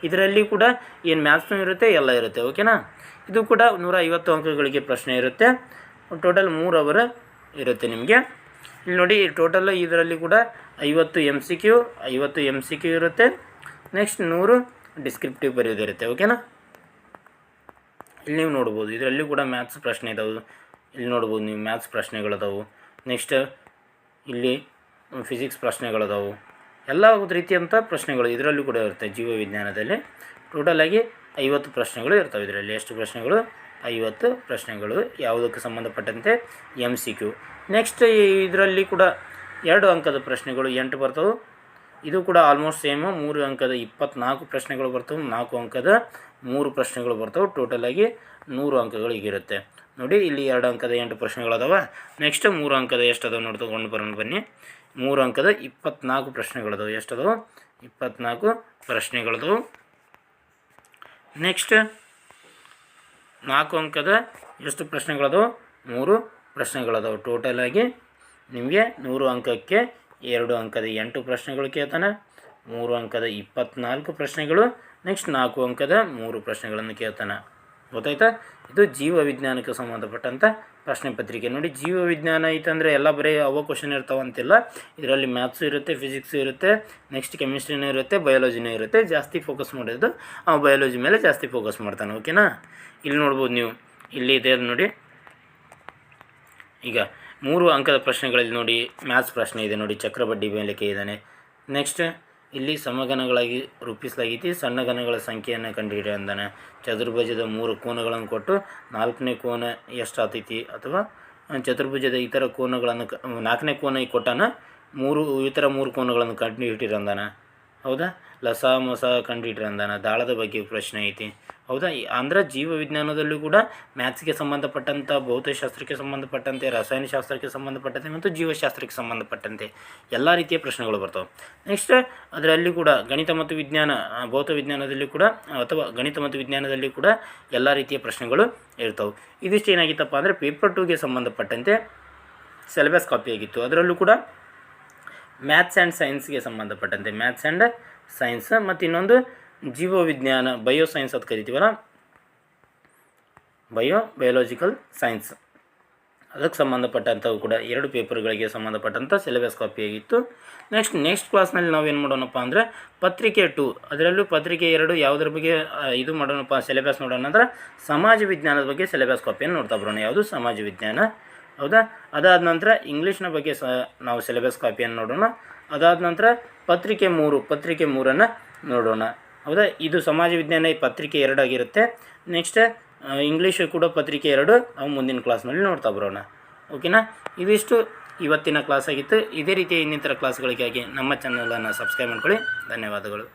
ಇದರಲ್ಲಿ ಕೂಡ ಏನು ಮ್ಯಾಥ್ಸ್ನೂ ಇರುತ್ತೆ, ಎಲ್ಲ ಇರುತ್ತೆ ಓಕೆನಾ ಇದು ಕೂಡ ನೂರ ಐವತ್ತು ಅಂಕಗಳಿಗೆ ಪ್ರಶ್ನೆ ಇರುತ್ತೆ. ಟೋಟಲ್ ಮೂರು ಅವರ್ ಇರುತ್ತೆ ನಿಮಗೆ. ಇಲ್ಲಿ ನೋಡಿ ಟೋಟಲ್ ಇದರಲ್ಲಿ ಕೂಡ ಐವತ್ತು ಎಂ ಸಿ ಕ್ಯೂ ಐವತ್ತು ಎಂ ಸಿ ಕ್ಯೂ ಇರುತ್ತೆ. ನೆಕ್ಸ್ಟ್ ನೂರು ಡಿಸ್ಕ್ರಿಪ್ಟಿವ್ ಬರೆಯೋದಿರುತ್ತೆ ಓಕೆನಾ ಇಲ್ಲಿ ನೀವು ನೋಡ್ಬೋದು, ಇದರಲ್ಲಿ ಕೂಡ ಮ್ಯಾಥ್ಸ್ ಪ್ರಶ್ನೆ ಇದಾವೆ. ಇಲ್ಲಿ ನೋಡ್ಬೋದು ನೀವು ಮ್ಯಾಥ್ಸ್ ಪ್ರಶ್ನೆಗಳದಾವು ನೆಕ್ಸ್ಟ್ ಇಲ್ಲಿ ಫಿಸಿಕ್ಸ್ ಪ್ರಶ್ನೆಗಳದಾವು. ಎಲ್ಲ ರೀತಿಯಂಥ ಪ್ರಶ್ನೆಗಳು ಇದರಲ್ಲೂ ಕೂಡ ಇರುತ್ತೆ ಜೀವ ವಿಜ್ಞಾನದಲ್ಲಿ. ಟೋಟಲಾಗಿ ಐವತ್ತು ಪ್ರಶ್ನೆಗಳು ಇರ್ತವೆ ಇದರಲ್ಲಿ. ಎಷ್ಟು ಪ್ರಶ್ನೆಗಳು? ಐವತ್ತು ಪ್ರಶ್ನೆಗಳು. ಯಾವುದಕ್ಕೆ ಸಂಬಂಧಪಟ್ಟಂತೆ? ಎಂ ಸಿ ಕ್ಯೂ ನೆಕ್ಸ್ಟ್ ಇದರಲ್ಲಿ ಕೂಡ ಎರಡು ಅಂಕದ ಪ್ರಶ್ನೆಗಳು ಎಂಟು ಬರ್ತವೆ. ಇದು ಕೂಡ ಆಲ್ಮೋಸ್ಟ್ ಸೇಮು ಮೂರು ಅಂಕದ ಇಪ್ಪತ್ನಾಲ್ಕು ಪ್ರಶ್ನೆಗಳು ಬರ್ತವೆ. ನಾಲ್ಕು ಅಂಕದ ಮೂರು ಪ್ರಶ್ನೆಗಳು ಬರ್ತವೆ. ಟೋಟಲಾಗಿ ನೂರು ಅಂಕಗಳು ಹೀಗಿರುತ್ತೆ. ನೋಡಿ, ಇಲ್ಲಿ ಎರಡು ಅಂಕದ ಎಂಟು ಪ್ರಶ್ನೆಗಳದಾವ. ನೆಕ್ಸ್ಟ್ ಮೂರು ಅಂಕದ ಎಷ್ಟು ನೋಡಿ ತಗೊಂಡು ಬರೋಣ ಬನ್ನಿ. ಮೂರು ಅಂಕದ ಇಪ್ಪತ್ನಾಲ್ಕು ಪ್ರಶ್ನೆಗಳದಾವೆ. ಎಷ್ಟು ಅದಾವೆ ಇಪ್ಪತ್ನಾಲ್ಕು ಪ್ರಶ್ನೆಗಳದವು. ನೆಕ್ಸ್ಟ್ ನಾಲ್ಕು ಅಂಕದ ಎಷ್ಟು ಪ್ರಶ್ನೆಗಳದವು? ಮೂರು ಪ್ರಶ್ನೆಗಳದಾವೆ. ಟೋಟಲಾಗಿ ನಿಮಗೆ ನೂರು ಅಂಕಕ್ಕೆ ಎರಡು ಅಂಕದ ಎಂಟು ಪ್ರಶ್ನೆಗಳು ಕೇಳ್ತಾನೆ. ಮೂರು ಅಂಕದ ಇಪ್ಪತ್ನಾಲ್ಕು ಪ್ರಶ್ನೆಗಳು. ನೆಕ್ಸ್ಟ್ ನಾಲ್ಕು ಅಂಕದ ಮೂರು ಪ್ರಶ್ನೆಗಳನ್ನು ಕೇಳ್ತಾನೆ. ಗೊತ್ತಾಯ್ತಾ? ಇದು ಜೀವ ವಿಜ್ಞಾನಕ್ಕೆ ಸಂಬಂಧಪಟ್ಟಂಥ ಪ್ರಶ್ನೆ ಪತ್ರಿಕೆ. ನೋಡಿ ಜೀವ ವಿಜ್ಞಾನ ಐತಂದರೆ ಎಲ್ಲ ಬರೀ ಅವ ಕ್ವಶನ್ ಇರ್ತಾವಂತಿಲ್ಲ ಇದರಲ್ಲಿ ಮ್ಯಾಥ್ಸು ಇರುತ್ತೆ ಫಿಸಿಕ್ಸು ಇರುತ್ತೆ ನೆಕ್ಸ್ಟ್ ಕೆಮಿಸ್ಟ್ರಿನೂ ಇರುತ್ತೆ ಬಯಾಲಜಿನೂ ಇರುತ್ತೆ. ಜಾಸ್ತಿ ಫೋಕಸ್ ಮಾಡೋದು ಆ ಬಯಾಲಜಿ ಮೇಲೆ ಜಾಸ್ತಿ ಫೋಕಸ್ ಮಾಡ್ತಾನೆ ಓಕೆನಾ ಇಲ್ಲಿ ನೋಡ್ಬೋದು ನೀವು. ಇಲ್ಲಿ ಇದೆ ನೋಡಿ. ಈಗ ಮೂರು ಅಂಕದ ಪ್ರಶ್ನೆಗಳಲ್ಲಿ ನೋಡಿ ಮ್ಯಾಥ್ಸ್ ಪ್ರಶ್ನೆ ಇದೆ ನೋಡಿ ಚಕ್ರಬಡ್ಡಿ ಮೇಲಕ್ಕೆ ಇದ್ದಾನೆ. ನೆಕ್ಸ್ಟ್ ಇಲ್ಲಿ ಸಮಘನಗಳಾಗಿ ರೂಪಿಸಲಾಗೈತಿ. ಸಣ್ಣ ಗನಗಳ ಸಂಖ್ಯೆಯನ್ನು ಕಂಡುಹಿಡಿಯ ಅಂದಾನೆ. ಚತುರ್ಭುಜದ ಮೂರು ಕೋನಗಳನ್ನು ಕೊಟ್ಟು ನಾಲ್ಕನೇ ಕೋನ ಎಷ್ಟು ಆತೈತಿ ಅಥವಾ ಚತುರ್ಭುಜದ ಇತರ ಕೋನಗಳನ್ನು ನಾಲ್ಕನೇ ಕೋನ ಕೊಟ್ಟಾನ ಮೂರು, ಇತರ ಮೂರು ಕೋನಗಳನ್ನು ಕಂಡುಹಿಡಿರಂದಾನ ಹೌದಾ? ಲಸ ಮೊಸ ಅಂದಾನ? ದಾಳದ ಬಗ್ಗೆ ಪ್ರಶ್ನೆ ಐತಿ. ಹೌದಾ? ಅಂದ್ರೆ ಜೀವ ವಿಜ್ಞಾನದಲ್ಲೂ ಕೂಡ ಮ್ಯಾಥ್ಸ್ಗೆ ಸಂಬಂಧಪಟ್ಟಂಥ ಭೌತಶಾಸ್ತ್ರಕ್ಕೆ ಸಂಬಂಧಪಟ್ಟಂತೆ ರಸಾಯನಶಾಸ್ತ್ರಕ್ಕೆ ಸಂಬಂಧಪಟ್ಟಂತೆ ಮತ್ತು ಜೀವಶಾಸ್ತ್ರಕ್ಕೆ ಸಂಬಂಧಪಟ್ಟಂತೆ ಎಲ್ಲ ರೀತಿಯ ಪ್ರಶ್ನೆಗಳು ಬರ್ತವೆ. ನೆಕ್ಸ್ಟ್ ಅದರಲ್ಲಿ ಕೂಡ ಗಣಿತ ಮತ್ತು ವಿಜ್ಞಾನ ಭೌತ ವಿಜ್ಞಾನದಲ್ಲಿ ಕೂಡ ಅಥವಾ ಗಣಿತ ಮತ್ತು ವಿಜ್ಞಾನದಲ್ಲಿ ಕೂಡ ಎಲ್ಲ ರೀತಿಯ ಪ್ರಶ್ನೆಗಳು ಇರ್ತವೆ. ಇದಿಷ್ಟು ಏನಾಗಿತ್ತಪ್ಪ ಅಂದರೆ ಪೇಪರ್ ಟೂಗೆ ಸಂಬಂಧಪಟ್ಟಂತೆ ಸಿಲೆಬಸ್ ಕಾಪಿ ಆಗಿತ್ತು. ಅದರಲ್ಲೂ ಕೂಡ ಮ್ಯಾಥ್ಸ್ ಆ್ಯಂಡ್ ಸೈನ್ಸ್ಗೆ ಸಂಬಂಧಪಟ್ಟಂತೆ ಮ್ಯಾಥ್ಸ್ ಆ್ಯಂಡ್ ಸೈನ್ಸ್ ಮತ್ತು ಇನ್ನೊಂದು ಜೀವವಿಜ್ಞಾನ ಬಯೋ ಸೈನ್ಸ್ ಅಂತ ಕರಿತೀವಲ್ಲ? ಬಯೋ ಬಯೋಲಾಜಿಕಲ್ ಸೈನ್ಸ್ ಅದಕ್ಕೆ ಸಂಬಂಧಪಟ್ಟಂಥವು ಕೂಡ ಎರಡು ಪೇಪರ್ಗಳಿಗೆ ಸಂಬಂಧಪಟ್ಟಂಥ ಸಿಲೆಬಸ್ ಕಾಪಿ ಆಗಿತ್ತು. ನೆಕ್ಸ್ಟ್ ನೆಕ್ಸ್ಟ್ ಕ್ಲಾಸ್ನಲ್ಲಿ ಏನು ಮಾಡೋಣಪ್ಪ ಅಂದರೆ ಪತ್ರಿಕೆ ಟು ಅದರಲ್ಲೂ ಪತ್ರಿಕೆ ಎರಡು ಯಾವುದ್ರ ಬಗ್ಗೆ ಇದು ಮಾಡೋಣಪ್ಪ ಸಿಲೆಬಸ್ ನೋಡೋಣ ಅಂದ್ರೆ ಸಮಾಜ ವಿಜ್ಞಾನದ ಬಗ್ಗೆ ಸಿಲೆಬಸ್ ಕಾಪಿಯನ್ನು ನೋಡ್ತಾ ಬರೋಣ. ಯಾವುದು ಸಮಾಜ ವಿಜ್ಞಾನ? ಹೌದಾ? ಅದಾದ ನಂತರ ಇಂಗ್ಲೀಷ್ನ ಬಗ್ಗೆ ಸ, ನಾವು ಸಿಲೆಬಸ್ ಕಾಪಿಯನ್ನು ನೋಡೋಣ. ಅದಾದ ನಂತರ ಪತ್ರಿಕೆ ಮೂರು, ಪತ್ರಿಕೆ ಮೂರನ್ನು ನೋಡೋಣ. ಹೌದಾ? ಇದು ಸಮಾಜ ವಿಜ್ಞಾನ ಈ ಪತ್ರಿಕೆ ಎರಡಾಗಿರುತ್ತೆ ನೆಕ್ಸ್ಟ್ ಇಂಗ್ಲೀಷು ಕೂಡ ಪತ್ರಿಕೆ ಎರಡು ನಾವು ಮುಂದಿನ ಕ್ಲಾಸ್ನಲ್ಲಿ ನೋಡ್ತಾ ಬರೋಣ. ಓಕೆನಾ ಇವಿಷ್ಟು ಇವತ್ತಿನ ಕ್ಲಾಸ್ ಆಗಿತ್ತು. ಇದೇ ರೀತಿಯ ಇನ್ನಿತರ ಕ್ಲಾಸ್ಗಳಿಗಾಗಿ ನಮ್ಮ ಚಾನಲನ್ನು ಸಬ್ಸ್ಕ್ರೈಬ್ ಮಾಡ್ಕೊಳ್ಳಿ. ಧನ್ಯವಾದಗಳು.